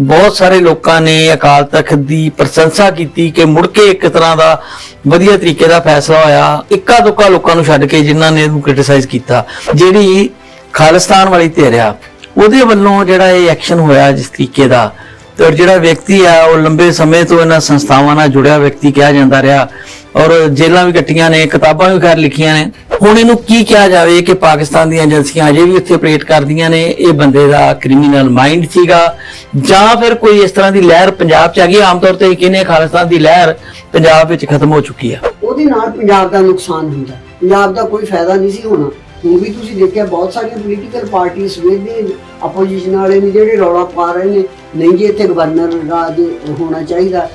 ਬਹੁਤ ਸਾਰੇ ਲੋਕਾਂ ਨੇ ਅਕਾਲ ਤਖਤ ਦੀ ਪ੍ਰਸ਼ੰਸਾ ਕੀਤੀ ਕਿ ਮੁੜ ਕੇ ਇੱਕ ਤਰ੍ਹਾਂ ਦਾ ਵਧੀਆ ਤਰੀਕੇ ਦਾ ਫੈਸਲਾ ਹੋਇਆ। ਇੱਕਾ ਦੁੱਕਾ ਲੋਕਾਂ ਨੂੰ ਛੱਡ ਕੇ ਜਿਨ੍ਹਾਂ ਨੇ ਇਹਨੂੰ ਕ੍ਰਿਟਿਸਾਈਜ਼ ਕੀਤਾ। ਜਿਹੜੀ ਖਾਲਿਸਤਾਨ ਵਾਲੀ ਧਿਰ ਆ, ਉਹਦੇ ਵੱਲੋਂ ਜਿਹੜਾ ਇਹ ਐਕਸ਼ਨ ਹੋਇਆ ਜਿਸ ਤਰੀਕੇ ਦਾ, ਤੇ ਔਰ ਜਿਹੜਾ ਵਿਅਕਤੀ ਆ, ਉਹ ਲੰਬੇ ਸਮੇਂ ਤੋਂ ਇਹਨਾਂ ਸੰਸਥਾਵਾਂ ਨਾਲ ਜੁੜਿਆ ਵਿਅਕਤੀ ਕਿਹਾ ਜਾਂਦਾ ਰਿਹਾ। ਔਰ ਜੇਲਾਂ ਵੀ ਕੱਟੀਆਂ ਨੇ, ਕਿਤਾਬਾਂ ਵੀ ਖੈਰ ਲਿਖੀਆਂ ਨੇ। ਹੁਣ ਇਹਨੂੰ ਕੀ ਕਿਹਾ ਜਾਵੇ ਕਿ ਪਾਕਿਸਤਾਨ ਦੀਆਂ ਏਜੰਸੀਆਂ ਅਜੇ ਵੀ ਉੱਥੇ ਆਪਰੇਟ ਕਰਦੀਆਂ ਨੇ? ਇਹ ਬੰਦੇ ਦਾ ਕ੍ਰਿਮੀਨਲ ਮਾਈਂਡ ਸੀਗਾ। ਜਾਂ ਫਿਰ ਕੋਈ ਇਸ ਤਰ੍ਹਾਂ ਦੀ ਲਹਿਰ ਪੰਜਾਬ 'ਚ ਆ ਗਈ ਆਮ ਤੌਰ ਤੇ ਇਹ ਖਾਲਿਸਤਾਨ ਦੀ ਲਹਿਰ ਪੰਜਾਬ ਵਿੱਚ ਖਤਮ ਹੋ ਚੁੱਕੀ ਆ। ਉਹਦੇ ਨਾਲ ਪੰਜਾਬ ਦਾ ਨੁਕਸਾਨ ਹੁੰਦਾ। ਪੰਜਾਬ ਦਾ ਕੋਈ ਫਾਇਦਾ ਨਹੀਂ ਸੀ ਹੋਣਾ। ਹੁਣ ਵੀ ਤੁਸੀਂ ਦੇਖਿਆ ਬਹੁਤ ਸਾਰੀਆਂ ਪੋਲੀਟੀਕਲ ਪਾਰਟੀਆਂ ਸਵੇਰ ਦੇ ਆਪੋਜੀਸ਼ਨ ਵਾਲੇ ਨੇ ਜਿਹੜੇ ਰੌਲਾ ਪਾ ਰਹੇ ਨੇ, ਨਹੀਂ ਜੀ ਇੱਥੇ ਗਵਰਨਰ ਰਾਜ ਹੋਣਾ ਚਾਹੀਦਾ।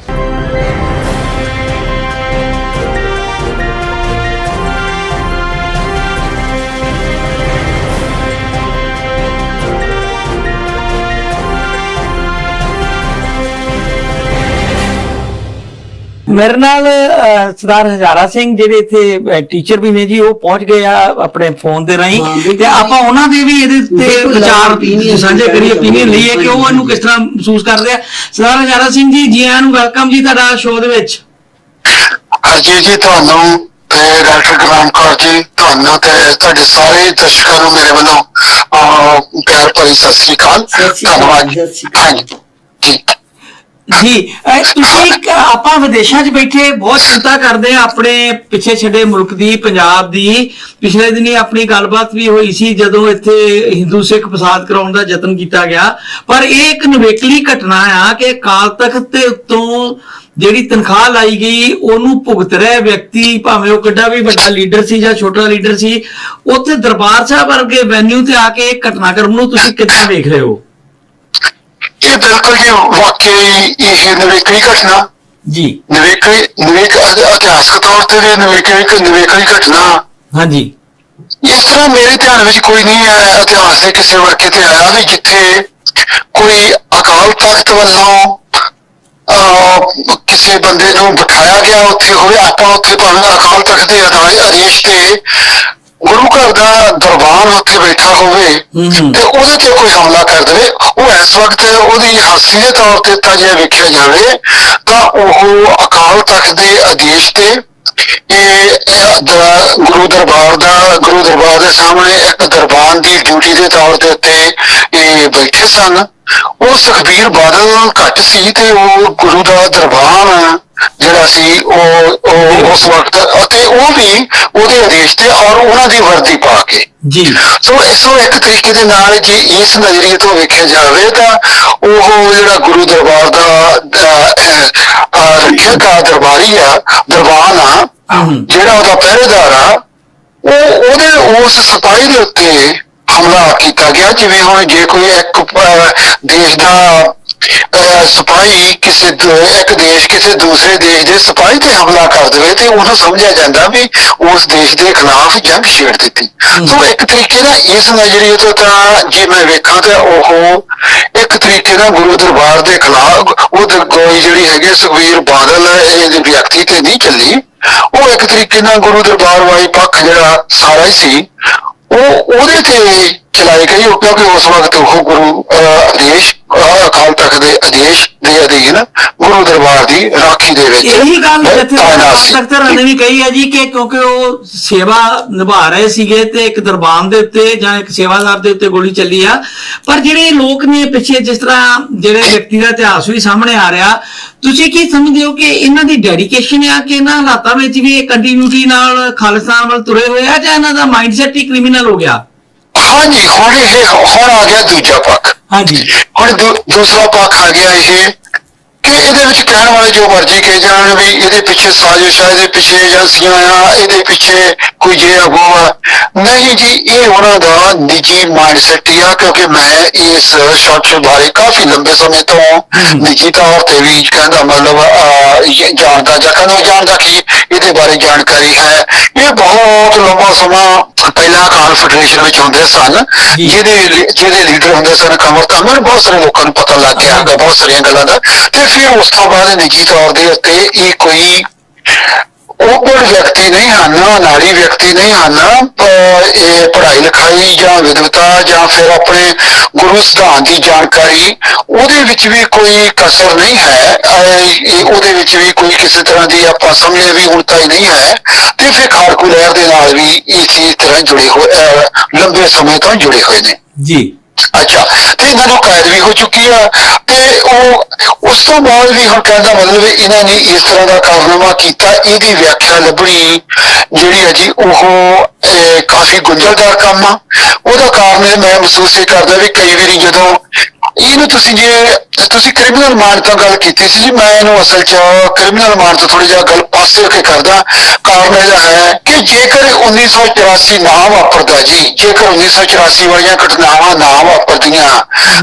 ਮੇਰੇ ਨਾਲ ਸਰਦਾਰ ਹਜ਼ਾਰਾ ਸਿੰਘ ਜਿਹੜੇ ਇੱਥੇ ਟੀਚਰ ਵੀ ਨੇ ਜੀ ਉਹ ਪਹੁੰਚ ਗਏ ਆ ਆਪਣੇ ਫੋਨ ਦੇ ਰਾਹੀਂ। ਤੇ ਆਪਾਂ ਉਹਨਾਂ ਦੇ ਵੀ ਇਹਦੇ ਤੇ ਵਿਚਾਰ opinion ਸਾਂਝੇ ਕਰੀਏ opinion ਲਈਏ ਕਿ ਉਹ ਇਹਨੂੰ ਕਿਸ ਤਰ੍ਹਾਂ ਮਹਿਸੂਸ ਕਰਦੇ ਆ ਸਰਦਾਰ ਹਜ਼ਾਰਾ ਸਿੰਘ ਜੀ ਜੀ ਆਇਆਂ ਨੂੰ ਵੈਲਕਮ ਜੀ ਤੁਹਾਡਾ ਸ਼ੋਅ ਦੇ ਵਿੱਚ। ਅਜੀਤ ਜੀ ਤੁਹਾਨੂੰ ਤੇ ਡਾਕਟਰ ਗੁਲਾਮ ਕੌਰ ਜੀ ਤੁਹਾਨੂੰ ਤੇ ਤੁਹਾਡੇ ਸਾਰੇ ਦਰਸ਼ਕਾਂ ਨੂੰ ਮੇਰੇ ਵੱਲੋਂ ਪਿਆਰ ਭਰੀ ਸਤਿ ਸ੍ਰੀ ਅਕਾਲ। ਧੰਨਵਾਦ ਸਤਿ ਸ੍ਰੀ ਅਕਾਲ। ਹਾਂਜੀ ਜੀ। ਜੀ ਤੁਸੀਂ ਆਪਾਂ ਵਿਦੇਸ਼ਾਂ 'ਚ ਬੈਠੇ ਬਹੁਤ ਚਿੰਤਾ ਕਰਦੇ ਆ ਆਪਣੇ ਪਿੱਛੇ ਛੱਡੇ ਮੁਲਕ ਦੀ, ਪੰਜਾਬ ਦੀ। ਪਿਛਲੇ ਦਿਨੀ ਆਪਣੀ ਗੱਲਬਾਤ ਵੀ ਹੋਈ ਸੀ ਜਦੋਂ ਇੱਥੇ ਹਿੰਦੂ ਸਿੱਖ ਫਸਾਦ ਕਰਾਉਣ ਦਾ ਯਤਨ ਕੀਤਾ ਗਿਆ। ਪਰ ਇਹ ਇੱਕ ਨਵੇਕਲੀ ਘਟਨਾ ਆ ਕਿ ਅਕਾਲ ਤਖਤ ਦੇ ਉੱਤੋਂ ਜਿਹੜੀ ਤਨਖਾਹ ਲਾਈ ਗਈ, ਉਹਨੂੰ ਭੁਗਤ ਰਿਹਾ ਵਿਅਕਤੀ, ਭਾਵੇਂ ਉਹ ਕਿੱਡਾ ਵੀ ਵੱਡਾ ਲੀਡਰ ਸੀ ਜਾਂ ਛੋਟਾ ਲੀਡਰ ਸੀ। ਉੱਥੇ ਦਰਬਾਰ ਸਾਹਿਬ ਵਰਗੇ ਵੈਨਿਊ ਤੇ ਆ ਕੇ ਇਹ ਘਟਨਾਕ੍ਰਮ ਨੂੰ ਤੁਸੀਂ ਕਿੱਦਾਂ ਵੇਖ ਰਹੇ ਹੋ? ਇਹ ਬਿਲਕੁਲ ਜੀ ਵਾਕਈ ਇਹ ਨਵੇਕਲੀ ਘਟਨਾ। ਜੀ। ਨਵੇਕਲੀ ਨਵੇਕ ਇਤਿਹਾਸਕ ਤੌਰ ਤੇ ਵੀ ਨਵੇਕਲੀ ਨਵੇਕਲੀ ਘਟਨਾ। ਹਾਂਜੀ। ਇਸ ਤਰ੍ਹਾਂ ਮੇਰੇ ਧਿਆਨ ਵਿੱਚ ਕੋਈ ਨਹੀਂ ਆਇਆ ਇਤਿਹਾਸ ਦੇ ਕਿਸੇ ਵਰਕੇ ਤੇ ਆਇਆ ਵੀ ਜਿੱਥੇ ਕੋਈ ਅਕਾਲ ਤਖਤ ਵੱਲੋਂ ਕਿਸੇ ਬੰਦੇ ਨੂੰ ਬਿਠਾਇਆ ਗਿਆ ਉੱਥੇ ਹੋਵੇ ਆਪਾਂ ਉੱਥੇ ਭਾਵੇਂ ਅਕਾਲ ਤਖਤ ਦੇ ਆਦੇਸ਼ ਤੇ ਗੁਰੂ ਘਰ ਦਾ ਦਰਬਾਰ ਉੱਥੇ ਬੈਠਾ ਹੋਵੇ ਤੇ ਉਹਦੇ ਤੇ ਕੋਈ ਹਮਲਾ ਕਰ ਦੇਵੇ ਉਹ ਇਸ ਵਕਤ ਉਹਦੀ ਹਾਸੀ ਦੇ ਤੌਰ ਤੇ ਤਾਂ ਜੇ ਵੇਖਿਆ ਜਾਵੇ ਤਾਂ ਉਹ ਅਕਾਲ ਤਖਤ ਦੇ ਆਦੇਸ਼ ਤੇ ਇਹ ਗੁਰੂ ਦਰਬਾਰ ਦਾ ਗੁਰੂ ਦਰਬਾਰ ਦੇ ਸਾਹਮਣੇ ਇੱਕ ਦਰਬਾਨ ਦੀ ਡਿਊਟੀ ਦੇ ਤੌਰ ਦੇ ਉੱਤੇ ਇਹ ਬੈਠੇ ਸਨ। ਉਹ ਸੁਖਬੀਰ ਬਾਦਲ ਘੱਟ ਸੀ ਤੇ ਉਹ ਗੁਰੂ ਦਾ ਦਰਬਾਨ ਜਿਹੜਾ ਸੀ ਉਹ ਉਸ ਵਕਤ ਅਤੇ ਉਹ ਵੀ ਉਹਦੇ ਆਦੇਸ਼ ਤੇ ਔਰ ਉਹਨਾਂ ਦੀ ਵਰਦੀ ਪਾ ਕੇ। ਜੀ। ਸੋ ਇਸੋ ਇੱਕ ਤਰੀਕੇ ਦੇ ਨਾਲ ਜੇ ਇਸ ਨਜ਼ਰੀਏ ਤੋਂ ਵੇਖਿਆ ਜਾਵੇ ਤਾਂ ਉਹ ਜਿਹੜਾ ਗੁਰੂ ਦਰਬਾਰ ਦਾ ਅਹ, ਅਹ, ਰੱਖਿਅਕ ਆ ਦਰਬਾਰੀ ਆ ਦਰਬਾਨ ਆ। ਜਿਹੜਾ ਉਹਦਾ ਪਹਿਰੇਦਾਰ ਆ ਉਹ ਉਹਦੇ ਉਸ ਸਿਪਾਹੀ ਦੇ ਉੱਤੇ ਹਮਲਾ ਕੀਤਾ ਗਿਆ। ਜਿਵੇਂ ਹੁਣ ਜੇ ਕੋਈ ਇੱਕ ਦੇਸ਼ ਦਾ ਸਿਪਾਹੀ ਕਿਸੇ ਦੂ- ਇੱਕ ਦੇਸ਼ ਕਿਸੇ ਦੂਸਰੇ ਦੇਸ਼ ਦੇ ਸਿਪਾਹੀ ਤੇ ਹਮਲਾ ਕਰ ਦੇਵੇ ਤੇ ਉਹਨੂੰ ਸਮਝਿਆ ਜਾਂਦਾ ਵੀ ਉਸ ਦੇਸ਼ ਦੇ ਖਿਲਾਫ ਜੰਗ ਛੇੜ ਦਿੱਤੀ। ਸੋ ਇੱਕ ਤਰੀਕੇ ਨਾਲ ਇਸ ਨਜ਼ਰੀਏ ਤੋਂ ਤਾਂ ਜੇ ਮੈਂ ਵੇਖਾਂ ਤਾਂ ਉਹ ਇੱਕ ਤਰੀਕੇ ਨਾਲ ਗੁਰੂ ਦਰਬਾਰ ਦੇ ਖਿਲਾਫ ਉਹ ਦਰਗੋਈ ਜਿਹੜੀ ਹੈਗੀ ਸੁਖਵੀਰ ਬਾਦਲ ਇਹ ਵਿਅਕਤੀ ਤੇ ਨਹੀਂ ਚੱਲੀ। ਉਹ ਇੱਕ ਤਰੀਕੇ ਨਾਲ ਗੁਰੂ ਦਰਬਾਰ ਵਾਲੀ ਪੱਖ ਜਿਹੜਾ ਸਾਰਾ ਹੀ ਸੀ ਉਹ ਉਹਦੇ ਤੇ ਚਲਾਈ ਗਈ ਉਹ ਕਿਉਂਕਿ ਉਸ ਵਕਤ ਉਹ ਗੁਰੂ ਆਦੇਸ਼ ਅਕਾਲ ਤਖਤ ਦੇ ਆਦੇਸ਼ ਦੇ ਅਧੀਨ ਗੁਰੂ ਦਰਬਾਰ ਦੀ ਰਾਖੀ ਦੇ ਵਿੱਚ ਇਹੀ ਗੱਲ ਜਿੱਥੇ ਤਾਇਨਾਤ ਸੀ। ਤਖਤਰ ਨੇ ਵੀ ਕਹੀ ਹੈ ਜੀ ਕਿ ਕਿਉਂਕਿ ਉਹ ਸੇਵਾ ਨਿਭਾ ਰਹੇ ਸੀਗੇ ਤੇ ਇੱਕ ਦਰਬਾਨ ਦੇ ਉੱਤੇ ਜਾਂ ਇੱਕ ਸੇਵਾਦਾਰ ਦੇ ਉੱਤੇ ਗੋਲੀ ਚੱਲੀ ਆ ਪਰ ਜਿਹੜੇ ਲੋਕ ਨੇ ਪਿੱਛੇ ਜਿਸ ਤਰ੍ਹਾਂ ਜਿਹੜੇ ਵਿਅਕਤੀ ਦਾ ਇਤਿਹਾਸ ਵੀ ਸਾਹਮਣੇ ਆ ਰਿਹਾ ਤੁਸੀਂ ਕੀ ਸਮਝਦੇ ਹੋ ਕਿ ਇਹਨਾਂ ਦੀ ਡੈਡੀਕੇਸ਼ਨ ਆ ਕਿ ਇਹਨਾਂ ਹਾਲਾਤਾਂ ਵਿੱਚ ਵੀ ਇਹ ਕੰਟੀਨਿਊਟੀ ਨਾਲ ਖਾਲਿਸਤਾਨ ਵੱਲ ਤੁਰੇ ਹੋਏ ਆ ਜਾਂ ਇਹਨਾਂ ਦਾ ਮਾਈਂਡਸੈਟ ਹੀ ਕ੍ਰਿਮੀਨਲ ਹੋ ਗਿਆ ਹਾਂਜੀ ਹੁਣ ਇਹ ਹੁਣ ਆ ਗਿਆ ਦੂਜਾ ਪੱਖ। ਹਾਂਜੀ। ਹੁਣ ਦੂਸਰਾ ਪੱਖ ਆ ਗਿਆ ਇਹ ਕਿ ਇਹਦੇ ਵਿੱਚ ਕਹਿਣ ਵਾਲੇ ਜੋ ਮਰਜ਼ੀ ਕਹੇ ਜਾਣ ਵੀ ਇਹਦੇ ਪਿੱਛੇ ਸਾਜ਼ਿਸ਼ ਆ ਇਹਦੇ ਪਿੱਛੇ ਏਜੰਸੀਆਂ ਆ ਇਹਦੇ ਪਿੱਛੇ ਕੋਈ ਜੇ ਅਗੋ ਆ। ਨਹੀਂ ਜੀ ਇਹ ਉਹਨਾਂ ਦਾ ਨਿੱਜੀ ਮਾਈਂਡਸੈਟ ਹੀ ਆ ਕਿਉਂਕਿ ਮੈਂ ਇਸ ਸ਼ਾਟ ਬਾਰੇ ਕਾਫੀ ਲੰਬੇ ਸਮੇਂ ਤੋਂ ਨਿੱਜੀ ਤੌਰ ਤੇ ਵੀ ਕਹਿੰਦਾ ਮਤਲਬ ਜਾਣਦਾ ਜਾਂ ਕਹਿੰਦਾ ਜਾਣਦਾ ਕਿ ਇਹਦੇ ਬਾਰੇ ਜਾਣਕਾਰੀ ਹੈ। ਇਹ ਬਹੁਤ ਲੰਬਾ ਸਮਾਂ ਪਹਿਲਾਂ ਅਕਾਲ ਫੈਡਰੇਸ਼ਨ ਵਿੱਚ ਹੁੰਦੇ ਸਨ। ਜਿਹਦੇ ਜਿਹਦੇ ਲੀਡਰ ਹੁੰਦੇ ਸਨ ਕਮਰ ਕਮਰ ਬਹੁਤ ਸਾਰੇ ਲੋਕਾਂ ਨੂੰ ਪਤਾ ਲੱਗ ਗਿਆ ਬਹੁਤ ਸਾਰੀਆਂ ਗੱਲਾਂ ਦਾ ਤੇ ਫਿਰ ਉਸ ਤੋਂ ਬਾਅਦ ਨਿੱਜੀ ਤੌਰ ਦੇ ਉੱਤੇ ਇਹ ਕੋਈ ਓਪੜ ਵਿਅਕਤੀ ਨਹੀਂ ਹਨ ਨਾੜੀ ਵਿਅਕਤੀ ਨਹੀਂ ਹਨ ਇਹ ਪੜ੍ਹਾਈ ਲਿਖਾਈ ਜਾਂ ਵਿਦਵਤਾ ਜਾਂ ਫਿਰ ਆਪਣੇ ਗੁਰੂ ਸਿਧਾਂਤ ਦੀ ਜਾਣਕਾਰੀ, ਉਹਦੇ ਵਿੱਚ ਵੀ ਕੋਈ ਕਸਰ ਨਹੀਂ ਹੈ। ਅਹ ਉਹਦੇ ਵਿੱਚ ਵੀ ਕੋਈ ਕਿਸੇ ਤਰ੍ਹਾਂ ਦੀ ਆਪਾਂ ਸਮਝੇ ਵੀ ਉਲਤਾ ਹੀ ਨਹੀਂ ਹੈ। ਤੇ ਫਿਰ ਖਾਰਕੂ ਲਹਿਰ ਦੇ ਨਾਲ ਵੀ ਇਸੇ ਤਰ੍ਹਾਂ ਜੁੜੇ ਹੋਏ ਲੰਬੇ ਸਮੇਂ ਤੋਂ ਜੁੜੇ ਹੋਏ ਨੇ। ਜੀ। ਅੱਛਾ ਤੇ ਇਹਨਾਂ ਨੂੰ ਕੈਦ ਵੀ ਹੋ ਚੁੱਕੀ ਆ ਤੇ ਉਹ, ਉਸ ਤੋਂ ਬਾਅਦ ਵੀ ਹੁਣ ਕਹਿੰਦਾ ਮਤਲਬ ਇਹਨਾਂ ਨੇ ਇਸ ਤਰ੍ਹਾਂ ਦਾ ਕਾਰਨਾਮਾ ਕੀਤਾ, ਇਹਦੀ ਵਿਆਖਿਆ ਲੱਭਣੀ, ਜਿਹੜੀ ਹੈ ਜੀ ਉਹ ਕਾਫੀ ਗੁੰਝਲਦਾਰ ਕੰਮ ਆ। ਉਹਦਾ ਕਾਰਨ ਇਹ ਮੈਂ ਮਹਿਸੂਸ ਇਹ ਕਰਦਾ ਵੀ ਕਈ ਵਾਰੀ ਜਦੋਂ ਇਹਨੂੰ ਤੁਸੀਂ ਜੇ ਤੁਸੀਂ ਕ੍ਰਿਮੀਨਲ ਮਾਨ ਤੋਂ ਗੱਲ ਕੀਤੀ ਸੀ ਜੀ ਮੈਂ ਇਹਨੂੰ ਅਸਲ 'ਚ ਕ੍ਰਿਮੀਨਲ ਮਾਨ ਤੋਂ ਥੋੜੀ ਜਿਹਾ ਗੱਲ ਪਾਸੇ ਹੋ ਕੇ ਕਰਦਾ ਕਾਰਨ ਇਹਦਾ ਹੈ ਕਿ ਜੇਕਰ 1984 ਨਾ ਵਾਪਰਦਾ ਜੀ ਜੇਕਰ 1984 ਵਾਲੀਆਂ ਘਟਨਾਵਾਂ ਨਾ ਵਾਪਰਦੀਆਂ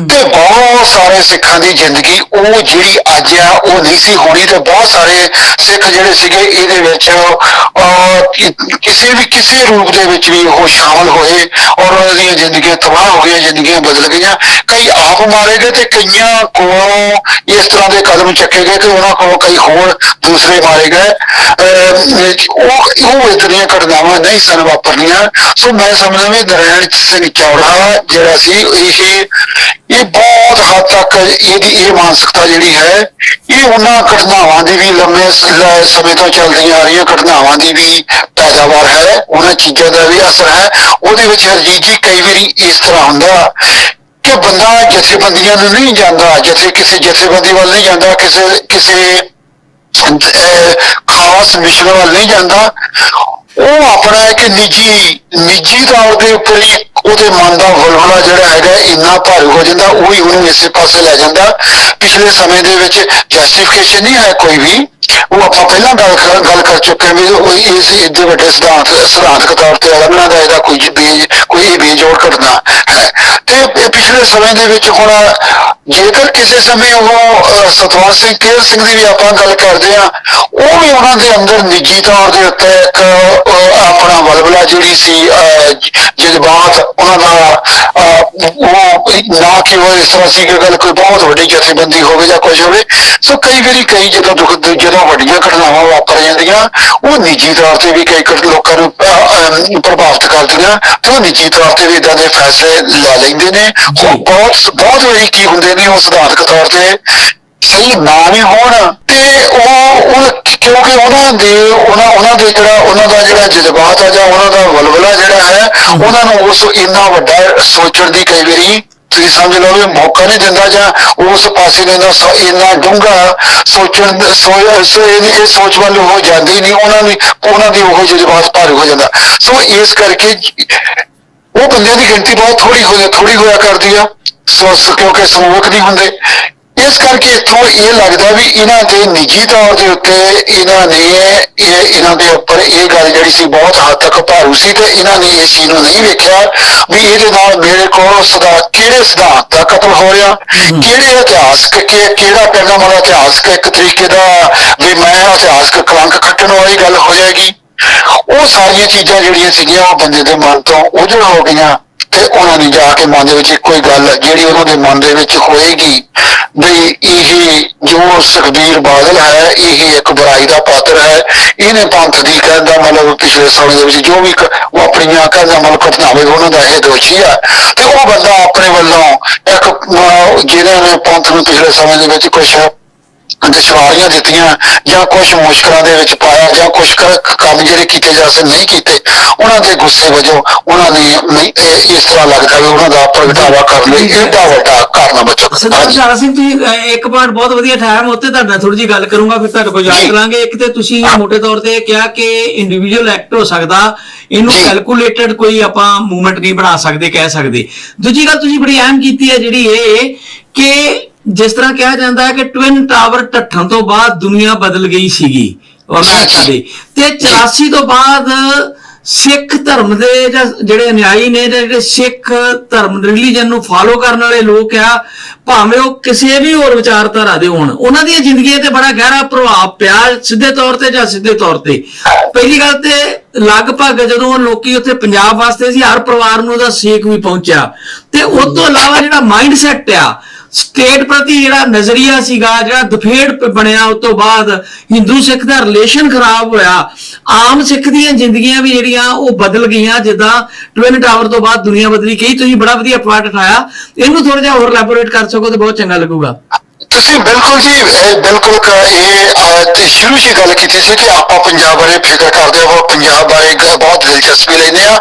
ਤੇ ਬਹੁਤ ਸਾਰੇ ਸਿੱਖਾਂ ਦੀ ਜ਼ਿੰਦਗੀ ਉਹ ਜਿਹੜੀ ਅੱਜ ਆ ਉਹ ਨਹੀਂ ਸੀ ਹੋਣੀ ਤੇ ਬਹੁਤ ਸਾਰੇ ਸਿੱਖ ਜਿਹੜੇ ਸੀਗੇ ਇਹਦੇ ਵਿੱਚ ਕਿਸੇ ਵੀ ਕਿਸੇ ਰੂਪ ਦੇ ਵਿੱਚ ਵੀ ਉਹ ਸ਼ਾਮਲ ਹੋਏ ਔਰ ਉਹਨਾਂ ਦੀਆਂ ਜ਼ਿੰਦਗੀਆਂ ਤਬਾਹ ਹੋ ਗਈਆਂ ਜ਼ਿੰਦਗੀਆਂ ਬਦਲ ਗਈਆਂ। ਕਈ ਆਪ ਮਾਰੇ ਗਏ ਤੇ ਕਈਆਂ ਕੋਲੋਂ ਇਸ ਤਰ੍ਹਾਂ ਦੇ ਕਦਮ ਚੱਕੇ ਗਏ ਕਿ ਉਹਨਾਂ ਕੋਲੋਂ ਕਈ ਹੋਰ ਦੂਸਰੇ ਮਾਰੇ ਗਏ। ਉਹ ਉਹ ਇਤਨੀਆਂ ਘਟਨਾਵਾਂ ਨਹੀਂ ਸਨ ਵਾਪਰਨੀਆਂ? ਸੋ ਮੈਂ ਸਮਝਦਾ ਵੀ ਨਰੈਣ ਸਿੰਘ ਚੌੜਾ ਜਿਹੜਾ ਸੀ, ਇਹ ਇਹ ਬਹੁਤ ਹੱਦ ਤੱਕ ਇਹਦੀ ਇਹ ਮਾਨਸਿਕਤਾ ਜਿਹੜੀ ਹੈ, ਇਹ ਉਹਨਾਂ ਘਟਨਾਵਾਂ ਦੀ ਵੀ ਲੰਮੇ ਸਮੇਂ ਤੋਂ ਚੱਲਦੀਆਂ ਆ ਰਹੀਆਂ ਘਟਨਾਵਾਂ ਦੀ ਵੀ ਪੈਦਾਵਾਰ ਹੈ। ਉਹਨਾਂ ਚੀਜ਼ਾਂ ਦਾ ਵੀ ਅਸਰ ਹੈ। ਉਹਦੇ ਵਿੱਚ ਹਰਜੀਤ ਜੀ ਕਈ ਵਾਰੀ ਇਸ ਤਰ੍ਹਾਂ ਹੁੰਦਾ ਕਿ ਬੰਦਾ ਜਥੇਬੰਦੀਆਂ ਨੂੰ ਨਹੀਂ ਜਾਂਦਾ, ਜਥੇ ਕਿਸੇ ਜਥੇਬੰਦੀ ਵੱਲ ਨਹੀਂ ਜਾਂਦਾ, ਕਿਸੇ ਕਿਸੇ ਖਾਸ ਮਿਸ਼ਨ ਵੱਲ ਨਹੀਂ ਜਾਂਦਾ, ਉਹ ਆਪਣਾ ਇੱਕ ਨਿੱਜੀ ਨਿੱਜੀ ਤੌਰ ਦੇ ਉੱਪਰ ਹੀ ਉਹਦੇ ਮਨ ਦਾ ਵਲਵਲਾ ਜਿਹੜਾ ਹੈਗਾ ਇੰਨਾ ਭਾਰੂ ਹੋ ਜਾਂਦਾ, ਉਹ ਹੀ ਉਹਨੂੰ ਇਸੇ ਪਾਸੇ ਲੈ ਜਾਂਦਾ। ਪਿਛਲੇ ਸਮੇਂ ਦੇ ਵਿੱਚ ਜਸਟੀਫਿਕੇਸ਼ਨ ਨਹੀਂ ਹੈ ਕੋਈ ਵੀ। ਉਹ ਆਪਾਂ ਪਹਿਲਾਂ ਗੱਲ ਕਰ ਗੱਲ ਕਰ ਚੁੱਕੇ ਹਾਂ ਵੀ ਉਹ ਇਸ ਇੱਡੇ ਵੱਡੇ ਸਿਧਾਂਤ, ਸਿਧਾਂਤਕ ਤੌਰ ਤੇ ਅਲਮਨਾ ਦਾ ਇਹਦਾ ਕੋਈ ਬੀਜ, ਕੋਈ ਇਹ ਬੇਜੋੜ ਘਟਨਾ, ਹੈ। ਤੇ ਪਿਛਲੇ ਸਮੇਂ ਦੇ ਵਿੱਚ ਹੁਣ ਜੇਕਰ ਕਿਸੇ ਸਮੇਂ ਉਹ ਸਤਵੰਤ ਸਿੰਘ ਕੇਰ ਸਿੰਘ ਦੀ ਵੀ ਆਪਾਂ ਗੱਲ ਕਰਦੇ ਆ ਉਹ ਵੀ ਉਹਨਾਂ ਦੇ ਅੰਦਰ ਨਿੱਜੀ ਤੌਰ ਦੇ ਉੱਤੇ ਇੱਕ ਆਪਣਾ ਵਲਵਲਾ ਜਿਹੜੀ ਸੀ ਜਜ਼ਬਾਤ ਉਹਨਾਂ ਦਾ ਉਹ ਨਾ ਕਿ ਉਹ ਇਸ ਤਰ੍ਹਾਂ ਸੀ ਕਿ ਗੱਲ ਕੋਈ ਬਹੁਤ ਵੱਡੀ ਜਥੇਬੰਦੀ ਹੋਵੇ ਜਾਂ ਕੁਝ ਹੋਵੇ ਸੋ ਕਈ ਵਾਰੀ ਕਈ ਜਦੋਂ ਦੁੱਖ ਜਦੋਂ ਵੱਡੀਆਂ ਘਟਨਾਵਾਂ ਵਾਪਰ ਜਾਂਦੀਆਂ ਉਹ ਨਿੱਜੀ ਤੌਰ ਤੇ ਵੀ ਕਈ ਕੁ ਲੋਕਾਂ ਨੂੰ ਪ੍ਰਭਾਵਿਤ ਕਰਦੀਆਂ ਤੇ ਉਹ ਨਿੱਜੀ ਤੌਰ ਤੇ ਵੀ ਇਦਾਂ ਦੇ ਫੈਸਲੇ ਲੈ ਲੈਂਦੇ ਨੇ। ਉਹ ਬਹੁਤ ਬਹੁਤ ਵਾਰੀ ਕੀ ਹੁੰਦੇ ਨੇ ਉਹ ਸਿਧਾਂਤਕ ਤੌਰ ਤੇ ਸਹੀ ਨਾ ਵੀ ਹੋਣ ਤੇ ਉਹ ਉਹ ਕਿਉਂਕਿ ਉਹਨਾਂ ਦੇ ਉਹਨਾਂ ਉਹਨਾਂ ਦੇ ਜਿਹੜਾ ਉਹਨਾਂ ਦਾ ਜਿਹੜਾ ਜਜ਼ਬਾਤ ਆ ਜਾਂ ਉਹਨਾਂ ਦਾ ਵਲਵਲਾ ਜਿਹੜਾ ਹੈ ਉਹਨਾਂ ਨੂੰ ਉਸ ਇੰਨਾ ਵੱਡਾ ਸੋਚਣ ਦੀ ਕਈ ਵਾਰੀ ਤੁਸੀਂ ਸਮਝ ਲਓ ਵੀ ਮੌਕਾ ਨਹੀਂ ਦਿੰਦਾ ਜਾਂ ਉਸ ਪਾਸੇ ਦੇ ਨਾਲ ਸੋ- ਇੰਨਾ ਡੂੰਘਾ ਸੋਚਣ ਸੋ ਇਹ ਸੋਚ ਵੱਲ ਉਹ ਜਾਂਦੀ ਨਹੀਂ ਉਹਨਾਂ ਦੀ ਉਹਨਾਂ ਦੀ ਉਹ ਜਜ਼ਬਾਤ ਭਾਰੂ ਹੋ ਜਾਂਦਾ। ਸੋ ਇਸ ਕਰਕੇ ਉਹ ਬੰਦਿਆਂ ਦੀ ਗਿਣਤੀ ਬਹੁਤ ਥੋੜੀ ਹੋਇਆ ਥੋੜੀ ਹੋਇਆ ਕਰਦੀ ਆ। ਸੋ ਕਿਉਂਕਿ ਸਮੂਹਕ ਨਹੀਂ ਹੁੰਦੇ। ਇਸ ਕਰਕੇ ਇੱਥੋਂ ਇਹ ਲੱਗਦਾ ਵੀ ਇਹਨਾਂ ਦੇ ਨਿੱਜੀ ਤੌਰ ਦੇ ਉੱਤੇ ਇਹਨਾਂ ਨੇ ਇਹ ਇਹਨਾਂ ਦੇ ਉੱਪਰ ਇਹ ਗੱਲ ਜਿਹੜੀ ਸੀ ਬਹੁਤ ਹੱਦ ਤੱਕ ਭਾਰੂ ਸੀ ਤੇ ਇਹਨਾਂ ਨੇ ਇਸ ਚੀਜ਼ ਨੂੰ ਨਹੀਂ ਵੇਖਿਆ ਵੀ ਇਹਦੇ ਨਾਲ ਮੇਰੇ ਕੋਲ ਸਦਾ ਕਿਹੜੇ ਸਿਧਾਂਤ ਦਾ ਕਤਲ ਹੋ ਰਿਹਾ ਕਿਹੜੇ ਇਤਿਹਾਸਕ ਕਿ ਕਿਹੜਾ ਪਹਿਲਾਂ ਵਾਲਾ ਇਤਿਹਾਸਕ ਇੱਕ ਤਰੀਕੇ ਦਾ ਵੀ ਮੈਂ ਇਤਿਹਾਸਕ ਕਲੰਕ ਖੱਟਣ ਵਾਲੀ ਗੱਲ ਹੋ ਜਾਏਗੀ। ਉਹ ਸਾਰੀਆਂ ਚੀਜ਼ਾਂ ਜਿਹੜੀਆਂ ਸੀਗੀਆਂ ਉਹ ਬੰਦੇ ਦੇ ਮਨ ਤੋਂ ਉਜੜ ਹੋ ਗਈਆਂ। ਤੇ ਉਹਨਾਂ ਨੇ ਜਾ ਕੇ ਮਨ ਦੇ ਵਿੱਚ ਇੱਕੋ ਹੀ ਗੱਲ ਜਿਹੜੀ ਉਹਨਾਂ ਦੇ ਮਨ ਦੇ ਵਿੱਚ ਹੋਏਗੀ ਵੀ ਇਹ ਜੋ ਸੁਖਬੀਰ ਬਾਦਲ ਹੈ ਇਹ ਇੱਕ ਬੁਰਾਈ ਦਾ ਪਾਤਰ ਹੈ। ਇਹਨੇ ਪੰਥ ਦੀ ਕਹਿਣ ਦਾ ਮਤਲਬ ਪਿਛਲੇ ਸਮੇਂ ਦੇ ਵਿੱਚ ਜੋ ਵੀ ਉਹ ਆਪਣੀਆਂ ਕਹਿਣ ਦਾ ਮਤਲਬ ਘਟਨਾਵਾਂ ਉਹਨਾਂ ਦਾ ਇਹ ਦੋਸ਼ੀ ਆ ਤੇ ਉਹ ਬੰਦਾ ਆਪਣੇ ਵੱਲੋਂ ਇੱਕ ਅਹ, ਜਿਹਨੇ ਨੇ ਪੰਥ ਨੂੰ ਪਿਛਲੇ ਸਮੇਂ ਦੇ ਵਿੱਚ ਕੁਝ ਦੁਸ਼ਵਾਰੀਆਂ ਦਿੱਤੀਆਂ ਜਾਂ ਕੁਝ ਮੁਸ਼ਕਲਾਂ ਦੇ ਵਿੱਚ ਪਾਇਆ ਜਾਂ ਕੁਝ ਕੰਮ ਜਿਹੜੇ ਕੀਤੇ ਜਾ ਸਕਦੇ ਨਹੀਂ ਕੀਤੇ ਉਹਨਾਂ ਦੇ ਗੁੱਸੇ ਵਜੋਂ ਉਹਨਾਂ ਨੇ ਇਸ ਤਰ੍ਹਾਂ ਲੱਗਦਾ ਵੀ ਉਹਨਾਂ ਦਾ ਪ੍ਰਗਟਾਵਾ ਕਰਨ ਲਈ ਏਡਾ ਵੱਡਾ ਕਾਰਨ ਬਚੋ ਸਰਦਾਰ ਸ਼ਾਰਾ ਸਿੰਘ ਜੀ ਇੱਕ ਪੁਆਇੰਟ ਬਹੁਤ ਵਧੀਆ ਠਾਇਆ ਮੈਂ ਉੱਤੇ ਤੁਹਾਡੇ ਨਾਲ ਥੋੜੀ ਜੀ ਗੱਲ ਕਰੂੰਗਾ ਫਿਰ ਤੁਹਾਡੇ ਕੋਲ ਯਾਦ। ਕਰਾਂਗੇ। ਇੱਕ ਤੇ ਤੁਸੀਂ ਮੋٹے ਤੌਰ ਤੇ ਕਿਹਾ ਕਿ ਇੰਡੀਵਿਜੂਅਲ ਐਕਟ ਹੋ ਸਕਦਾ ਇਹਨੂੰ। ਕੈਲਕੂਲੇਟਡ ਕੋਈ ਆਪਾਂ ਮੂਵਮੈਂਟ ਨਹੀਂ ਬਣਾ ਸਕਦੇ ਕਹਿ ਸਕਦੇ। ਦੂਜੀ ਗੱਲ ਤੁਸੀਂ ਬੜੀ ਅਹਿਮ ਕੀਤੀ ਹੈ ਜਿਹੜੀ ਇਹ ਕਿ ਜਿਸ ਤਰ੍ਹਾਂ ਕਿਹਾ ਜਾਂਦਾ ਹੈ ਕਿ ਟਵਿਨ ਟਾਵਰ ਢੱਠਣ ਤੋਂ ਬਾਅਦ ਦੁਨੀਆ ਬਦਲ ਗਈ ਸੀਗੀ ਅਮਰੀਕਾ ਦੇ ਤੇ 84 ਤੋਂ ਬਾਅਦ ਸਿੱਖ ਧਰਮ ਦੇ ਜਿਹੜੇ ਅਨੁਯਾਈ ਨੇ ਜਿਹੜੇ ਸਿੱਖ ਧਰਮ ਰਿਲੀਜਨ ਨੂੰ ਫਾਲੋ ਕਰਨ ਵਾਲੇ ਲੋਕ ਆ ਭਾਵੇਂ ਉਹ ਕਿਸੇ ਵੀ ਹੋਰ ਵਿਚਾਰਧਾਰਾ ਦੇ ਹੋਣ ਉਹਨਾਂ ਦੀਆਂ ਜ਼ਿੰਦਗੀਆਂ ਤੇ ਬੜਾ ਗਹਿਰਾ ਪ੍ਰਭਾਵ ਪਿਆ ਸਿੱਧੇ ਤੌਰ ਤੇ ਜਾਂ ਸਿੱਧੇ ਤੌਰ ਤੇ। ਪਹਿਲੀ ਗੱਲ ਤੇ ਲਗਭਗ ਜਦੋਂ ਲੋਕੀ ਉੱਥੇ ਪੰਜਾਬ ਵਾਸਤੇ ਸੀ ਹਰ ਪਰਿਵਾਰ ਨੂੰ ਉਹਦਾ ਸੇਕ ਵੀ ਪਹੁੰਚਿਆ। ਤੇ ਉਸ ਤੋਂ ਇਲਾਵਾ ਜਿਹੜਾ ਮਾਈਂਡ ਸੈਟ ਆ ਸਟੇਟ ਪ੍ਰਤੀ ਜਿਹੜਾ ਨਜ਼ਰੀਆ ਸੀਗਾ, ਜਿਹੜਾ ਦਫੇੜ ਬਣਿਆ ਉਸ ਤੋਂ ਬਾਅਦ ਹਿੰਦੂ ਸਿੱਖ ਦਾ ਰਿਲੇਸ਼ਨ ਖਰਾਬ ਹੋਇਆ। ਆਮ ਸਿੱਖ ਦੀਆਂ ਜ਼ਿੰਦਗੀਆਂ ਵੀ ਜਿਹੜੀਆਂ, ਉਹ ਬਦਲ ਗਈਆਂ। ਜਿੱਦਾਂ ਟਵਿਨ ਟਾਵਰ ਤੋਂ ਬਾਅਦ ਦੁਨੀਆ ਬਦਲੀ ਗਈ, ਤੁਸੀਂ ਬੜਾ ਵਧੀਆ ਪੁਆਇੰਟ ਉਠਾਇਆ। ਇਹਨੂੰ ਥੋੜਾ ਜਿਹਾ ਹੋਰ ਲੈਬੋਰੇਟ ਕਰ ਸਕੋ ਤਾਂ ਬਹੁਤ ਚੰਗਾ ਲੱਗੂਗਾ। ਤੁਸੀਂ ਬਿਲਕੁਲ ਜੀ ਇਹ ਬਿਲਕੁਲ ਕ- ਇਹ ਅਹ, ਤੇ ਸ਼ੁਰੂ 'ਚ ਹੀ ਗੱਲ ਕੀਤੀ ਸੀ ਕਿ ਆਪਾਂ ਪੰਜਾਬ ਬਾਰੇ ਫਿਕਰ ਕਰਦੇ ਹਾਂ ਪੰਜਾਬ ਬਾਰੇ ਗ- ਬਹੁਤ ਦਿਲਚਸਪੀ ਲੈਂਦੇ ਆ